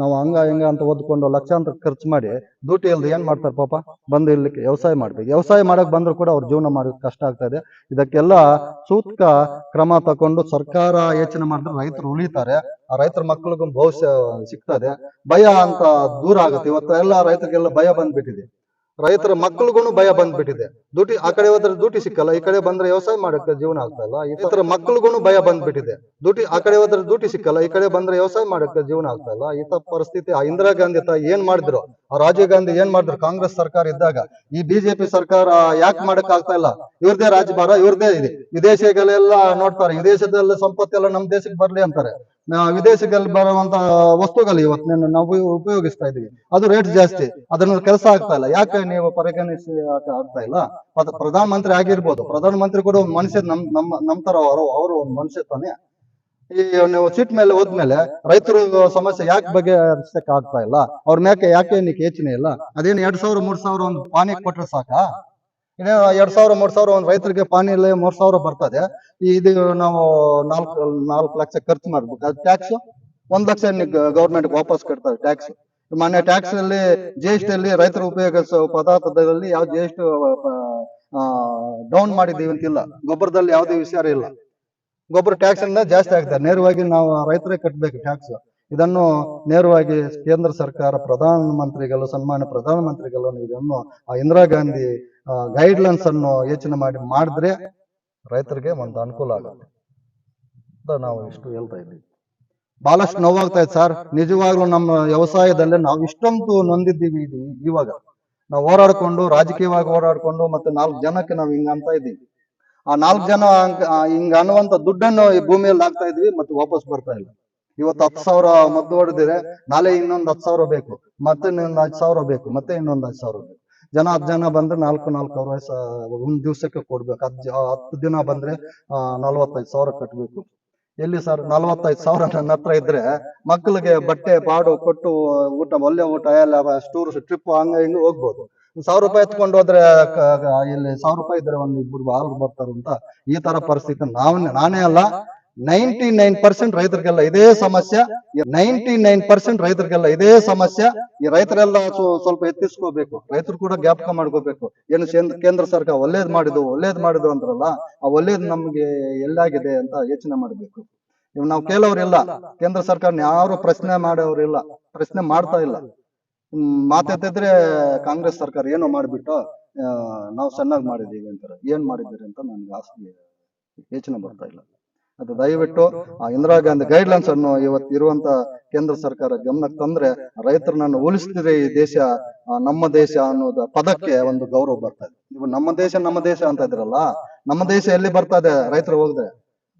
ನಾವು ಹಂಗ ಹಿಂಗ ಅಂತ ಓದ್ಕೊಂಡು ಲಕ್ಷಾಂತರ ಖರ್ಚು ಮಾಡಿ ಡ್ಯೂಟಿ ಇಲ್ದ ಏನ್ ಮಾಡ್ತಾರೆ ಪಾಪ? ಬಂದು ಇಲ್ಲಿ ವ್ಯವಸಾಯ ಮಾಡ್ಬೇಕು. ವ್ಯವಸಾಯ ಮಾಡಕ್ ಬಂದ್ರು ಕೂಡ ಅವ್ರ ಜೀವನ ಮಾಡೋದು ಕಷ್ಟ ಆಗ್ತಾ ಇದೆ. ಇದಕ್ಕೆಲ್ಲ ಸೂಕ್ತ ಕ್ರಮ ತಕೊಂಡು ಸರ್ಕಾರ ಯೋಚನೆ ಮಾಡಿದ್ರೆ ರೈತರು ಉಳಿತಾರೆ. ಆ ರೈತರ ಮಕ್ಕಳಿಗೂ ಭವಿಷ್ಯ ಸಿಗ್ತದೆ ಭಯ ಅಂತ ದೂರ ಆಗುತ್ತೆ. ಇವತ್ತೆಲ್ಲ ರೈತರಿಗೆಲ್ಲ ಭಯ ಬಂದ್ಬಿಟ್ಟಿದೆ. ರೈತರ ಮಕ್ಕಳಿಗೂ ಭಯ ಬಂದ್ಬಿಟ್ಟಿದೆ. ದುಟಿ ಆ ಕಡೆ ಹೋದ್ರೆ ದುಟಿ ಸಿಕ್ಕಲ್ಲ, ಈ ಕಡೆ ಬಂದ್ರೆ ವ್ಯವಸಾಯ ಮಾಡಕ್ಕೆ ಜೀವನ ಆಗ್ತಾ ಇಲ್ಲ. ತರ ಮಕ್ಕಳಿಗೂ ಭಯ ಬಂದ್ಬಿಟ್ಟಿದೆ. ದುಟಿ ಆ ಕಡೆ ಹೋದ್ರೆ ದುಟಿ ಸಿಕ್ಕಲ್ಲ, ಈ ಕಡೆ ಬಂದ್ರೆ ವ್ಯವಸಾಯ ಮಾಡಕ್ಕೆ ಜೀವನ ಆಗ್ತಾ ಇಲ್ಲ. ಈ ಪರಿಸ್ಥಿತಿ, ಆ ಇಂದಿರಾ ಗಾಂಧಿ ತ ಏನ್ ಮಾಡಿದ್ರು? ಆ ರಾಜೀವ್ ಗಾಂಧಿ ಏನ್ ಮಾಡಿದ್ರು? ಕಾಂಗ್ರೆಸ್ ಸರ್ಕಾರ ಇದ್ದಾಗ, ಈ ಬಿಜೆಪಿ ಸರ್ಕಾರ ಯಾಕೆ ಮಾಡಕ್ ಆಗ್ತಾ ಇಲ್ಲ? ಇವ್ರದೇ ರಾಜಭಾರ, ಇವ್ರದೇ ಇದೆ. ವಿದೇಶಗಳೆಲ್ಲ ನೋಡ್ತಾರೆ, ವಿದೇಶದಲ್ಲಿ ಸಂಪತ್ತೆಲ್ಲ ನಮ್ ದೇಶಕ್ಕೆ ಬರ್ಲಿ ಅಂತಾರೆ. ವಿದೇಶದಲ್ಲಿ ಬರುವಂತ ವಸ್ತುಗಳು ಇವತ್ತು ನಾವು ಉಪಯೋಗಿಸ್ತಾ ಇದೀವಿ ಅದು ರೇಟ್ ಜಾಸ್ತಿ. ಅದನ್ನ ಕೆಲಸ ಆಗ್ತಾ ಇಲ್ಲ. ಯಾಕೆ ನೀವು ಪರಿಗಣಿಸಿ ಆಗ್ತಾ ಇಲ್ಲ? ಪ್ರಧಾನ ಮಂತ್ರಿ ಆಗಿರ್ಬೋದು. ಪ್ರಧಾನ ಮಂತ್ರಿ ಕೂಡ ಒಂದು ಮನುಷ್ಯ ನಮ್, ನಮ್ಮ ನಮ್ ತರ ಅವರು ಅವರು ಒಂದು ಮನುಷ್ಯ ತಾನೆ. ಈ ನೀವು ಸೀಟ್ ಮೇಲೆ ಹೋದ್ಮೇಲೆ ರೈತರು ಸಮಸ್ಯೆ ಯಾಕೆ ಬಗ್ಗೆ ಆಗ್ತಾ ಇಲ್ಲ? ಅವ್ರ ಮ್ಯಾಕೆ ಯಾಕೆ ಏನಕ್ಕೆ ಯೋಚನೆ ಇಲ್ಲ? ಅದೇನು ಎರಡ್ ಸಾವಿರ, ಮೂರ್ ಸಾವಿರ ಒಂದು ಪಾನಿ ಕೊಟ್ರೆ ಸಾಕಾ? ಇದೇ ಎರಡ್ ಸಾವಿರ, ಮೂರ್ ಸಾವಿರ ಒಂದು ರೈತರಿಗೆ ಪಾನಿಯಲ್ಲಿ ಮೂರ್ ಸಾವಿರ ಬರ್ತದೆ. ಇದು ನಾವು ನಾಲ್ಕು ನಾಲ್ಕು ಲಕ್ಷ ಖರ್ಚು ಮಾಡ್ಬೇಕು. ಅದು ಟ್ಯಾಕ್ಸ್ ಒಂದ್ ಲಕ್ಷ ಗೌರ್ಮೆಂಟ್ ವಾಪಸ್ ಕಟ್ತಾರೆ ಟ್ಯಾಕ್ಸ್ ಮೊನ್ನೆ ಟ್ಯಾಕ್ಸ್ ಅಲ್ಲಿ ಜಿ ಎಸ್ ಟಿ ಅಲ್ಲಿ ರೈತರು ಉಪಯೋಗಿಸೋ ಪದಾರ್ಥದಲ್ಲಿ ಯಾವ ಜಿ ಎಸ್ ಟಿ ಡೌನ್ ಮಾಡಿದೀವಿ ಅಂತಿಲ್ಲ. ಗೊಬ್ಬರದಲ್ಲಿ ಯಾವುದೇ ವಿಚಾರ ಇಲ್ಲ. ಗೊಬ್ಬರ ಟ್ಯಾಕ್ಸ್ ಇಂದ ಜಾಸ್ತಿ ಆಗ್ತದೆ. ನೇರವಾಗಿ ನಾವು ರೈತರೇ ಕಟ್ಟಬೇಕು ಟ್ಯಾಕ್ಸ್ ಇದನ್ನು ನೇರವಾಗಿ ಕೇಂದ್ರ ಸರ್ಕಾರ ಪ್ರಧಾನ ಮಂತ್ರಿಗಳು, ಸನ್ಮಾನ್ಯ ಪ್ರಧಾನ ಮಂತ್ರಿಗಳು, ಇದನ್ನು ಇಂದಿರಾ ಗಾಂಧಿ ಗೈಡ್ ಲೈನ್ಸ್ ಅನ್ನು ಯೋಚನೆ ಮಾಡಿ ಮಾಡಿದ್ರೆ ರೈತರಿಗೆ ಒಂದು ಅನುಕೂಲ ಆಗುತ್ತೆ ಅಂತ ನಾವು ಇಷ್ಟು ಹೇಳ್ತಾ ಇದ್ದೀವಿ. ಬಹಳಷ್ಟು ನೋವಾಗ್ತಾ ಇದೆ ಸರ್. ನಿಜವಾಗ್ಲೂ ನಮ್ಮ ವ್ಯವಸಾಯದಲ್ಲೇ ನಾವು ಇಷ್ಟೊಂದು ನೊಂದಿದ್ದೀವಿ ಇದು ಇವಾಗ. ನಾವು ಹೋರಾಡ್ಕೊಂಡು, ರಾಜಕೀಯವಾಗಿ ಹೋರಾಡ್ಕೊಂಡು ಮತ್ತೆ ನಾಲ್ಕು ಜನಕ್ಕೆ ನಾವು ಹಿಂಗ ಅಂತ ಇದ್ದೀವಿ. ಆ ನಾಲ್ಕು ಜನ ಹಂಗ್- ಅನ್ನುವಂತ ದುಡ್ಡನ್ನು ಈ ಭೂಮಿಯಲ್ಲಿ ಹಾಕ್ತಾ ಇದ್ವಿ ಮತ್ತೆ ವಾಪಸ್ ಬರ್ತಾ ಇಲ್ಲ. ಇವತ್ತು ಹತ್ತು ಸಾವಿರ ಮದ್ದು ಹೊಡೆದಿದೆ. ನಾಳೆ ಇನ್ನೊಂದು ಹತ್ತು ಸಾವಿರ ಬೇಕು. ಮತ್ತೆ ಇನ್ನೊಂದು ಹತ್ತು ಸಾವಿರ ಬೇಕು. ಮತ್ತೆ ಇನ್ನೊಂದು ಹತ್ತು ಸಾವಿರ ಬೇಕು. ಜನ, ಹತ್ತು ಜನ ಬಂದ್ರೆ ನಾಲ್ಕು ನಾಲ್ಕು ವಯಸ್ಸ, ಒಂದ್ ದಿವ್ಸಕ್ಕೆ ಕೊಡ್ಬೇಕು. ಹತ್ತು ಹತ್ತು ದಿನ ಬಂದ್ರೆ ನಲ್ವತ್ತೈದು ಸಾವಿರ ಕಟ್ಬೇಕು. ಎಲ್ಲಿ ಸರ್, ನಲ್ವತ್ತೈದು ಸಾವಿರ ನನ್ನ ಹತ್ರ ಇದ್ರೆ ಮಕ್ಕಳಿಗೆ ಬಟ್ಟೆ ಬಾಡು ಕೊಟ್ಟು, ಊಟ ಒಳ್ಳೆ ಊಟ, ಎಲ್ಲ ಟೂರ್ ಟ್ರಿಪ್ ಹಂಗ, ಹಿಂಗ ಹೋಗ್ಬೋದು. ಒಂದ್ ಸಾವಿರ ರೂಪಾಯಿ ಎತ್ಕೊಂಡು ಹೋದ್ರೆ ಇಲ್ಲಿ ಸಾವಿರ ರೂಪಾಯಿ ಇದ್ರೆ ಒಂದ್ ಇಬ್ಬರು ಆರು ಬರ್ತಾರಂತ, ಈ ತರ ಪರಿಸ್ಥಿತಿ ನಾವ್ ನಾನೇ ಅಲ್ಲ. ನೈಂಟಿ ನೈನ್ ಪರ್ಸೆಂಟ್ ರೈತರಿಗೆಲ್ಲ ಇದೇ ಸಮಸ್ಯೆ. ನೈಂಟಿ ನೈನ್ ಪರ್ಸೆಂಟ್ ರೈತರಿಗೆಲ್ಲ ಇದೇ ಸಮಸ್ಯೆ. ಈ ರೈತರೆಲ್ಲ ಸ್ವಲ್ಪ ಎತ್ತಿಸ್ಕೋಬೇಕು. ರೈತರು ಕೂಡ ಜ್ಞಾಪಕ ಮಾಡ್ಕೋಬೇಕು. ಏನು ಕೇಂದ್ರ ಸರ್ಕಾರ ಒಳ್ಳೇದ್ ಮಾಡಿದ್ವು ಒಳ್ಳೇದ್ ಮಾಡಿದ್ವು ಅಂದ್ರಲ್ಲ, ಆ ಒಳ್ಳೇದ್ ನಮ್ಗೆ ಎಲ್ಲಾಗಿದೆ ಅಂತ ಯೋಚನೆ ಮಾಡ್ಬೇಕು. ಇವ್ ನಾವು ಕೇಳೋರಿಲ್ಲ ಕೇಂದ್ರ ಸರ್ಕಾರ ಯಾರು ಪ್ರಶ್ನೆ ಮಾಡೋರಿಲ್ಲ ಪ್ರಶ್ನೆ ಮಾಡ್ತಾ ಇಲ್ಲ. ಮಾತಾಡ್ತಿದ್ರೆ ಕಾಂಗ್ರೆಸ್ ಸರ್ಕಾರ ಏನೋ ಮಾಡ್ಬಿಟ್ಟು ನಾವು ಚೆನ್ನಾಗಿ ಮಾಡಿದೀವಿ ಅಂತಾರೆ. ಏನ್ ಮಾಡಿದ್ದೀರಿ ಅಂತ ನನ್ಗೆ ಆಸೆ, ಯೋಚನೆ ಬರ್ತಾ ಇಲ್ಲ. ಅದು ದಯವಿಟ್ಟು ಆ ಇಂದಿರಾ ಗಾಂಧಿ ಗೈಡ್ ಲೈನ್ಸ್ ಅನ್ನು ಇವತ್ತು ಇರುವಂತ ಕೇಂದ್ರ ಸರ್ಕಾರ ಗಮನಕ್ಕೆ ತಂದ್ರೆ ರೈತರನ್ನ ಉಳಿಸ್ತಿದೆ ಈ ದೇಶ ನಮ್ಮ ದೇಶ ಅನ್ನೋದ ಪದಕ್ಕೆ ಒಂದು ಗೌರವ ಬರ್ತಾ ಇದೆ. ನೀವು ನಮ್ಮ ದೇಶ ನಮ್ಮ ದೇಶ ಅಂತ ಇದ್ರಲ್ಲ ನಮ್ಮ ದೇಶ ಎಲ್ಲಿ ಬರ್ತಾ ಇದೆ? ರೈತರು ಹೋಗದೆ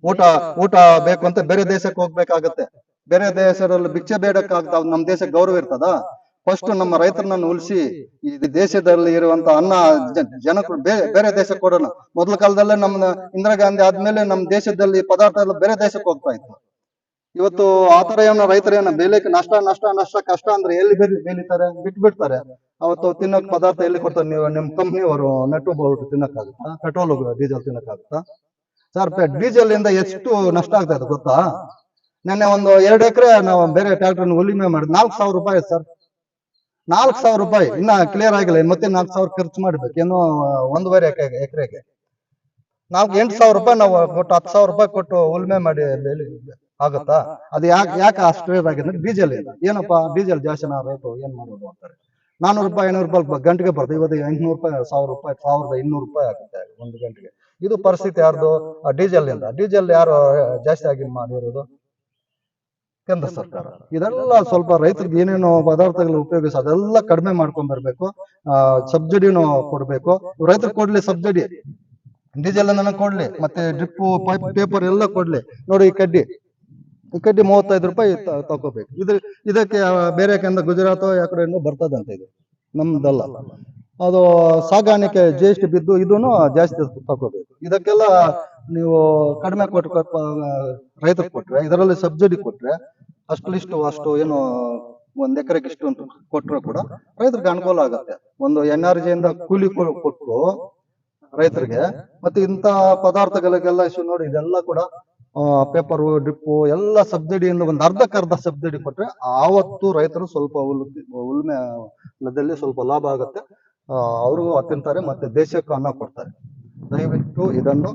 ಊಟ ಊಟ ಬೇಕು ಅಂತ ಬೇರೆ ದೇಶಕ್ಕೆ ಹೋಗ್ಬೇಕಾಗತ್ತೆ. ಬೇರೆ ದೇಶದಲ್ಲಿ ಭಿಕ್ಷೆ ಬೇಡಕ್ಕಾಗ್ತಾವ್ ನಮ್ ದೇಶಕ್ಕೆ ಗೌರವ ಇರ್ತದ? ಫಸ್ಟ್ ನಮ್ಮ ರೈತರನ್ನ ಉಳಿಸಿ ಈ ದೇಶದಲ್ಲಿ ಇರುವಂತ ಅನ್ನ ಜನ ಬೇರೆ ಬೇರೆ ದೇಶಕ್ಕೆ ಕೊಡೋಣ. ಮೊದಲ ಕಾಲದಲ್ಲೇ ನಮ್ಮ ಇಂದಿರಾ ಗಾಂಧಿ ಆದ್ಮೇಲೆ ನಮ್ಮ ದೇಶದಲ್ಲಿ ಪದಾರ್ಥ ಎಲ್ಲ ಬೇರೆ ದೇಶಕ್ಕೆ ಹೋಗ್ತಾ ಇತ್ತು. ಇವತ್ತು ಆತರ ಏನೋ ರೈತರ ಏನ ಬೆಲೆಕ್ಕೆ ನಷ್ಟ ನಷ್ಟ ನಷ್ಟ, ಕಷ್ಟ ಅಂದ್ರೆ ಎಲ್ಲಿ ಬೆಳಿ ಬೆಳಿತಾರೆ? ಬಿಟ್ಟು ಬಿಡ್ತಾರೆ ಅವತ್ತು ತಿನ್ನಕ್ ಪದಾರ್ಥ ಎಲ್ಲಿ ಕೊಡ್ತಾರೆ ನೀವು? ನಿಮ್ ಕಂಪ್ನಿ ಅವರು ನೆಟ್ಟು ಹೋಗ್ಬಿಟ್ಟು ತಿನ್ನಕ್ಕಾಗುತ್ತಾ? ಪೆಟ್ರೋಲ್ ಡೀಸೆಲ್ ತಿನ್ನಕ್ಕಾಗುತ್ತಾ? ಸರ್ ಡೀಸೆಲ್ ಇಂದ ಎಷ್ಟು ನಷ್ಟ ಆಗ್ತಾ ಗೊತ್ತಾ? ನೆನ್ನೆ ಒಂದು ಎರಡು ಎಕರೆ ನಾವು ಬೇರೆ ಟ್ರ್ಯಾಕ್ಟರ್ ಉಲಿಮೆ ಮಾಡಿದ್ ನಾಲ್ಕು ಸಾವಿರ ರೂಪಾಯಿ ಸರ್. ನಾಲ್ಕು ಸಾವಿರ ರೂಪಾಯಿ. ಇನ್ನ ಕ್ಲಿಯರ್ ಆಗಿಲ್ಲ. ಮತ್ತೆ ನಾಲ್ಕು ಸಾವಿರ ಖರ್ಚು ಮಾಡ್ಬೇಕು. ಏನೋ ಒಂದೂವರೆ ಎಕರೆ ಎಕರೆಗೆ. ನಾಲ್ಕು ಎಂಟು ಸಾವಿರ ರೂಪಾಯಿ ನಾವು ಕೊಟ್ಟು ಹತ್ತು ಸಾವಿರ ರೂಪಾಯಿ ಕೊಟ್ಟು ಉಲ್ಮೆ ಮಾಡಿ ಆಗುತ್ತಾ? ಅದು ಯಾಕೆ ಯಾಕೆ ಅಷ್ಟು ರೇಟ್ ಆಗಿದೆ ಡೀಸೆಲ್ ಇಲ್ಲ ಏನಪ್ಪಾ? ಡೀಸೆಲ್ ಜಾಸ್ತಿ ನಾವು ರೇಟು ಏನ್ ಮಾಡೋದು ಅಂತಾರೆ ನಾನೂರು ರೂಪಾಯಿ ಐನೂರು ರೂಪಾಯಿ ಗಂಟೆಗೆ ಬರ್ತದೆ. ಇವತ್ತು ಎಂಟ್ನೂರು ರೂಪಾಯಿ ಸಾವಿರ ರೂಪಾಯಿ ಸಾವಿರದ ಇನ್ನೂರು ರೂಪಾಯಿ ಆಗುತ್ತೆ ಒಂದು ಗಂಟೆಗೆ. ಇದು ಪರಿಸ್ಥಿತಿ ಯಾರ್ದು? ಡೀಸೆಲ್ ಇಂದ ಡೀಸೆಲ್ ಯಾರು ಜಾಸ್ತಿ ಆಗಿ ಮಾಡಿರೋದು? ಕೇಂದ್ರ ಸರ್ಕಾರ. ಇದೆಲ್ಲ ಸ್ವಲ್ಪ ರೈತರಿಗೆ ಏನೇನು ಪದಾರ್ಥಗಳು ಉಪಯೋಗಿಸ ಅದೆಲ್ಲ ಕಡಿಮೆ ಮಾಡ್ಕೊಂಡ್ ಬರ್ಬೇಕು. ಆ ಸಬ್ಸಿಡಿನೂ ಕೊಡ್ಬೇಕು. ರೈತರಿಗೆ ಕೊಡ್ಲಿ ಸಬ್ಸಿಡಿ. ಡೀಸೆಲ್ ಅನ್ನ ಕೊಡ್ಲಿ ಮತ್ತೆ ಡ್ರಿಪ್ ಪೈಪ್ ಪೇಪರ್ ಎಲ್ಲ ಕೊಡ್ಲಿ. ನೋಡಿ ಈ ಕಡ್ಡಿ. ಈ ಕಡ್ಡಿ ಮೂವತ್ತೈದು ರೂಪಾಯಿ ತಗೋಬೇಕು. ಇದ್ರ ಇದಕ್ಕೆ ಬೇರೆ ಕೆಂದ ಗುಜರಾತ್ ಯಾಕಡೆ ಬರ್ತದಂತ ಇದು. ನಮ್ದಲ್ಲ. ಅದು ಸಾಗಾಣಿಕೆ ಜಿ ಎಸ್ ಟಿ ಬಿದ್ದು ಇದನ್ನು ಜಾಸ್ತಿ ತಗೋಬೇಕು ಇದಕ್ಕೆಲ್ಲ ನೀವು ಕಡಿಮೆ ಕೊಟ್ಟು ರೈತರಿಗೆ ಕೊಟ್ರೆ, ಇದರಲ್ಲಿ ಸಬ್ಸಿಡಿ ಕೊಟ್ರೆ ಅಷ್ಟು ಅಷ್ಟು ಏನು ಒಂದ್ ಎಕರೆಗೆ ಇಷ್ಟು ಅಂತ ಕೊಟ್ರೆ ಕೂಡ ರೈತರಿಗೆ ಅನುಕೂಲ ಆಗುತ್ತೆ. ಒಂದು ಎನ್ ಆರ್ ಜಿಯಿಂದ ಕೂಲಿ ಕೊಟ್ಟು ರೈತರಿಗೆ, ಮತ್ತೆ ಇಂತ ಪದಾರ್ಥಗಳಿಗೆಲ್ಲ ಇಷ್ಟು ನೋಡಿ, ಇದೆಲ್ಲ ಕೂಡ ಪೇಪರು, ಡ್ರಿಪ್ಪು, ಎಲ್ಲ ಸಬ್ಸಿಡಿಯಿಂದ ಒಂದು ಅರ್ಧಕ್ಕರ್ಧ ಸಬ್ಸಿಡಿ ಕೊಟ್ರೆ, ಆವತ್ತು ರೈತರು ಸ್ವಲ್ಪ ಉಲ್ ಉಲ್ಮೆ ಸ್ವಲ್ಪ ಲಾಭ ಆಗುತ್ತೆ. ಅವ್ರಿಗೂ ತಿಂತಾರೆ, ಮತ್ತೆ ದೇಶಕ್ಕೂ ಅನ್ನ ಕೊಡ್ತಾರೆ. ದಯವಿಟ್ಟು ಇದನ್ನು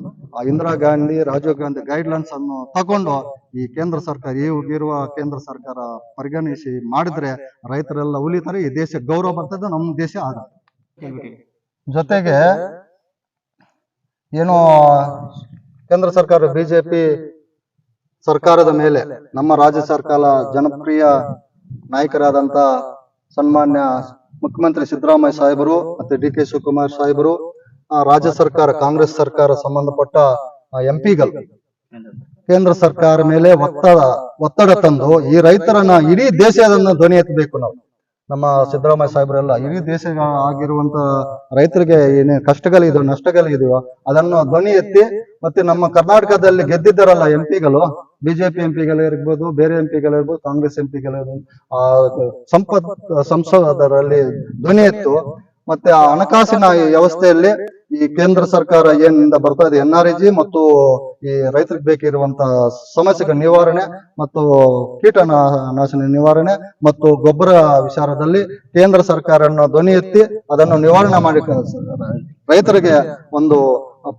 ಇಂದಿರಾ ಗಾಂಧಿ, ರಾಜೀವ್ ಗಾಂಧಿ ಗೈಡ್ಲೈನ್ಸ್ ಅನ್ನು ತಗೊಂಡು ಈ ಕೇಂದ್ರ ಸರ್ಕಾರ ಈಗಿರುವ ಕೇಂದ್ರ ಸರ್ಕಾರ ಪರಿಗಣಿಸಿ ಮಾಡಿದ್ರೆ ರೈತರೆಲ್ಲ ಉಳಿತಾರೆ ಈ ದೇಶ ಗೌರವ ಬರ್ತದೆ, ನಮ್ಮ ದೇಶ ಆಗುತ್ತೆ. ಜೊತೆಗೆ ಏನು ಕೇಂದ್ರ ಸರ್ಕಾರ, ಬಿಜೆಪಿ ಸರ್ಕಾರದ ಮೇಲೆ, ನಮ್ಮ ರಾಜ್ಯ ಸರ್ಕಾರ ಜನಪ್ರಿಯ ನಾಯಕರಾದಂತ ಸನ್ಮಾನ್ಯ ಮುಖ್ಯಮಂತ್ರಿ ಸಿದ್ದರಾಮಯ್ಯ ಸಾಹೇಬರು ಮತ್ತೆ ಡಿ ಕೆ ಶಿವಕುಮಾರ್ ಸಾಹೇಬರು ರಾಜ್ಯ ಸರ್ಕಾರ, ಕಾಂಗ್ರೆಸ್ ಸರ್ಕಾರ ಸಂಬಂಧಪಟ್ಟ ಎಂಪಿಗಳು ಕೇಂದ್ರ ಸರ್ಕಾರ ಮೇಲೆ ಒತ್ತಡ ಒತ್ತಡ ತಂದು ಈ ರೈತರನ್ನ ಇಡೀ ದೇಶದನ್ನ ಧ್ವನಿ ಎತ್ತಬೇಕು ನಾವು. ನಮ್ಮ ಸಿದ್ದರಾಮಯ್ಯ ಸಾಹೇಬರೆಲ್ಲ ಇಡೀ ದೇಶ ಆಗಿರುವಂತ ರೈತರಿಗೆ ಏನೇ ಕಷ್ಟಗಳಿದೆಯೋ ನಷ್ಟಗಳಿದೆಯೋ ಅದನ್ನು ಧ್ವನಿ ಎತ್ತಿ ಮತ್ತೆ ನಮ್ಮ ಕರ್ನಾಟಕದಲ್ಲಿ ಗೆದ್ದಿದ್ದಾರಲ್ಲ ಎಂಪಿಗಳು ಬಿಜೆಪಿ ಎಂಪಿಗಳಿರ್ಬೋದು ಬೇರೆ ಎಂಪಿಗಳಿರ್ಬೋದು ಕಾಂಗ್ರೆಸ್ ಎಂಪಿಗಳಿರ್ಬೋದು ಆ ಸಂಪತ್ ಸಂಸದರಲ್ಲಿ ಧ್ವನಿ ಎತ್ತು ಮತ್ತೆ ಆ ಹಣಕಾಸಿನ ವ್ಯವಸ್ಥೆಯಲ್ಲಿ ಈ ಕೇಂದ್ರ ಸರ್ಕಾರ ಏನಿಂದ ಬರ್ತಾ ಇದೆ, ಎನ್ ಆರ್ ಜಿ ಮತ್ತು ಈ ರೈತರಿಗೆ ಬೇಕಿರುವಂತ ಸಮಸ್ಯೆಗಳ ನಿವಾರಣೆ ಮತ್ತು ಕೀಟ ನಾಶನ ನಿವಾರಣೆ ಮತ್ತು ಗೊಬ್ಬರ ವಿಚಾರದಲ್ಲಿ ಕೇಂದ್ರ ಸರ್ಕಾರ ಧ್ವನಿ ಎತ್ತಿ ಅದನ್ನು ನಿವಾರಣೆ ಮಾಡಿ ರೈತರಿಗೆ ಒಂದು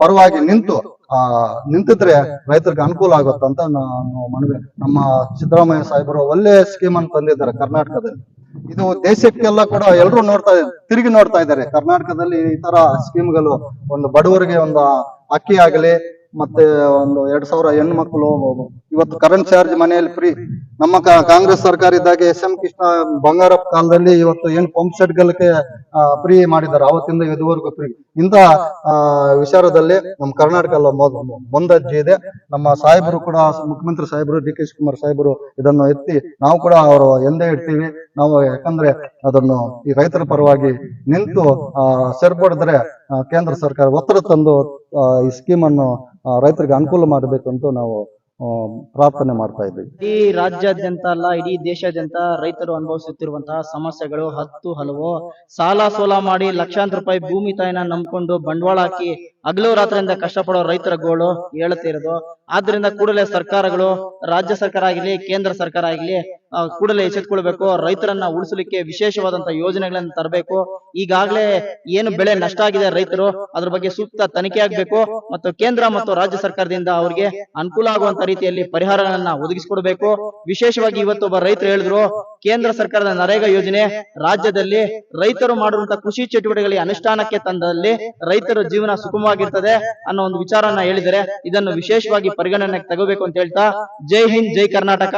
ಪರವಾಗಿ ನಿಂತು, ಆ, ನಿಂತಿದ್ರೆ ರೈತರಿಗೆ ಅನುಕೂಲ ಆಗುತ್ತಂತ ನಾನು ಮನವಿ ನಮ್ಮ ಸಿದ್ದರಾಮಯ್ಯ ಸಾಹೇಬರು ಒಳ್ಳೆ ಸ್ಕೀಮ್ ಅನ್ನು ತಂದಿದ್ದಾರೆ ಕರ್ನಾಟಕದಲ್ಲಿ. ಇದು ದೇಶಕ್ಕೆಲ್ಲ ಕೂಡ ಎಲ್ಲರೂ ನೋಡ್ತಾ ತಿರುಗಿ ನೋಡ್ತಾ ಇದ್ದಾರೆ. ಕರ್ನಾಟಕದಲ್ಲಿ ಈ ತರ ಸ್ಕೀಮ್ಗಳು ಒಂದು ಬಡವರಿಗೆ ಒಂದು ಅಕ್ಕಿ ಆಗಲಿ ಮತ್ತೆ ಒಂದು ಎರಡ್ ಸಾವಿರ ಹೆಣ್ಮಕ್ಳು ಇವತ್ತು ಕರೆಂಟ್ ಚಾರ್ಜ್ ಮನೆಯಲ್ಲಿ ಫ್ರೀ ನಮ್ಮ ಕಾಂಗ್ರೆಸ್ ಸರ್ಕಾರ ಇದ್ದಾಗ ಎಸ್ ಎಂ ಕೃಷ್ಣ ಬಂಗಾರಪ್ಪ ಕಾಲದಲ್ಲಿ ಇವತ್ತು ಏನ್ ಪಂಪ್ ಸೆಟ್ ಗಳಿಗೆ ಫ್ರೀ ಮಾಡಿದ್ದಾರೆ. ಅವತ್ತಿಂದ ಇದುವರೆಗೂ ಫ್ರೀ ಇಂತ ವಿಚಾರದಲ್ಲಿ ನಮ್ಮ ಕರ್ನಾಟಕ ಮುಂದಜ್ಜಿ ಇದೆ. ನಮ್ಮ ಸಾಹೇಬರು ಕೂಡ, ಮುಖ್ಯಮಂತ್ರಿ ಸಾಹೇಬರು ಡಿ ಕೆ ಶಿವಕುಮಾರ್ ಸಾಹೇಬರು ಇದನ್ನು ಎತ್ತಿ ನಾವು ಕೂಡ ಅವರು ಎಂದೇ ಇಡ್ತೀವಿ. ನಾವು ಯಾಕಂದ್ರೆ ಅದನ್ನು ಈ ರೈತರ ಪರವಾಗಿ ನಿಂತು ಸೇರ್ಪಡಿದ್ರೆ ಕೇಂದ್ರ ಸರ್ಕಾರ ಒತ್ತಡ ತಂದು ಈ ಸ್ಕೀಮ್ ಅನ್ನು ರೈತರಿಗೆ ಅನುಕೂಲ ಮಾಡಬೇಕು ಅಂತ ನಾವು ಪ್ರಾರ್ಥನೆ ಮಾಡ್ತಾ ಇದ್ದೀವಿ. ಇಡೀ ರಾಜ್ಯಾದ್ಯಂತ ಅಲ್ಲ, ಇಡೀ ದೇಶಾದ್ಯಂತ ರೈತರು ಅನುಭವಿಸುತ್ತಿರುವಂತಹ ಸಮಸ್ಯೆಗಳು ಹತ್ತು ಹಲವು. ಸಾಲ ಸೋಲ ಮಾಡಿ ಲಕ್ಷಾಂತರ ರೂಪಾಯಿ ಭೂಮಿ ತಾಯಿನ ನಂಬಿಕೊಂಡು ಬಂಡವಾಳ ಹಾಕಿ ಹಗಲು ರಾತ್ರಿಯಿಂದ ಕಷ್ಟಪಡೋ ರೈತರ ಗೋಳು ಹೇಳುತ್ತಿರೋದು ಆದ್ರಿಂದ ಕೂಡಲೇ ಸರ್ಕಾರಗಳು, ರಾಜ್ಯ ಸರ್ಕಾರ ಆಗಲಿ, ಕೇಂದ್ರ ಸರ್ಕಾರ ಆಗಲಿ ಕೂಡಲೇ ಎಚ್ಚೆತ್ಕೊಳ್ಬೇಕು, ರೈತರನ್ನ ಉಳಿಸಲಿಕ್ಕೆ ವಿಶೇಷವಾದಂತಹ ಯೋಜನೆಗಳನ್ನ ತರಬೇಕು. ಈಗಾಗಲೇ ಏನು ಬೆಳೆ ನಷ್ಟ ಆಗಿದೆ ರೈತರು, ಅದ್ರ ಬಗ್ಗೆ ಸೂಕ್ತ ತನಿಖೆ ಆಗ್ಬೇಕು ಮತ್ತು ಕೇಂದ್ರ ಮತ್ತು ರಾಜ್ಯ ಸರ್ಕಾರದಿಂದ ಅವರಿಗೆ ಅನುಕೂಲ ಆಗುವಂತ ರೀತಿಯಲ್ಲಿ ಪರಿಹಾರಗಳನ್ನ ಒದಗಿಸಿಕೊಡ್ಬೇಕು. ವಿಶೇಷವಾಗಿ ಇವತ್ತು ಒಬ್ಬ ರೈತರು ಹೇಳಿದ್ರು, ಕೇಂದ್ರ ಸರ್ಕಾರದ ನರೇಗಾ ಯೋಜನೆ ರಾಜ್ಯದಲ್ಲಿ ರೈತರು ಮಾಡುವಂತ ಕೃಷಿ ಚಟುವಟಿಕೆಗಳಿಗೆ ಅನುಷ್ಠಾನಕ್ಕೆ ತಂದಲ್ಲಿ ರೈತರ ಜೀವನ ಸುಗಮವಾಗಿರ್ತದೆ ಅನ್ನೋ ಒಂದು ವಿಚಾರನ ಹೇಳಿದರೆ ಇದನ್ನು ವಿಶೇಷವಾಗಿ ಪರಿಗಣನೆಗೆ ತಗೋಬೇಕು ಅಂತ ಹೇಳ್ತಾ, ಜೈ ಹಿಂದ್, ಜೈ ಕರ್ನಾಟಕ.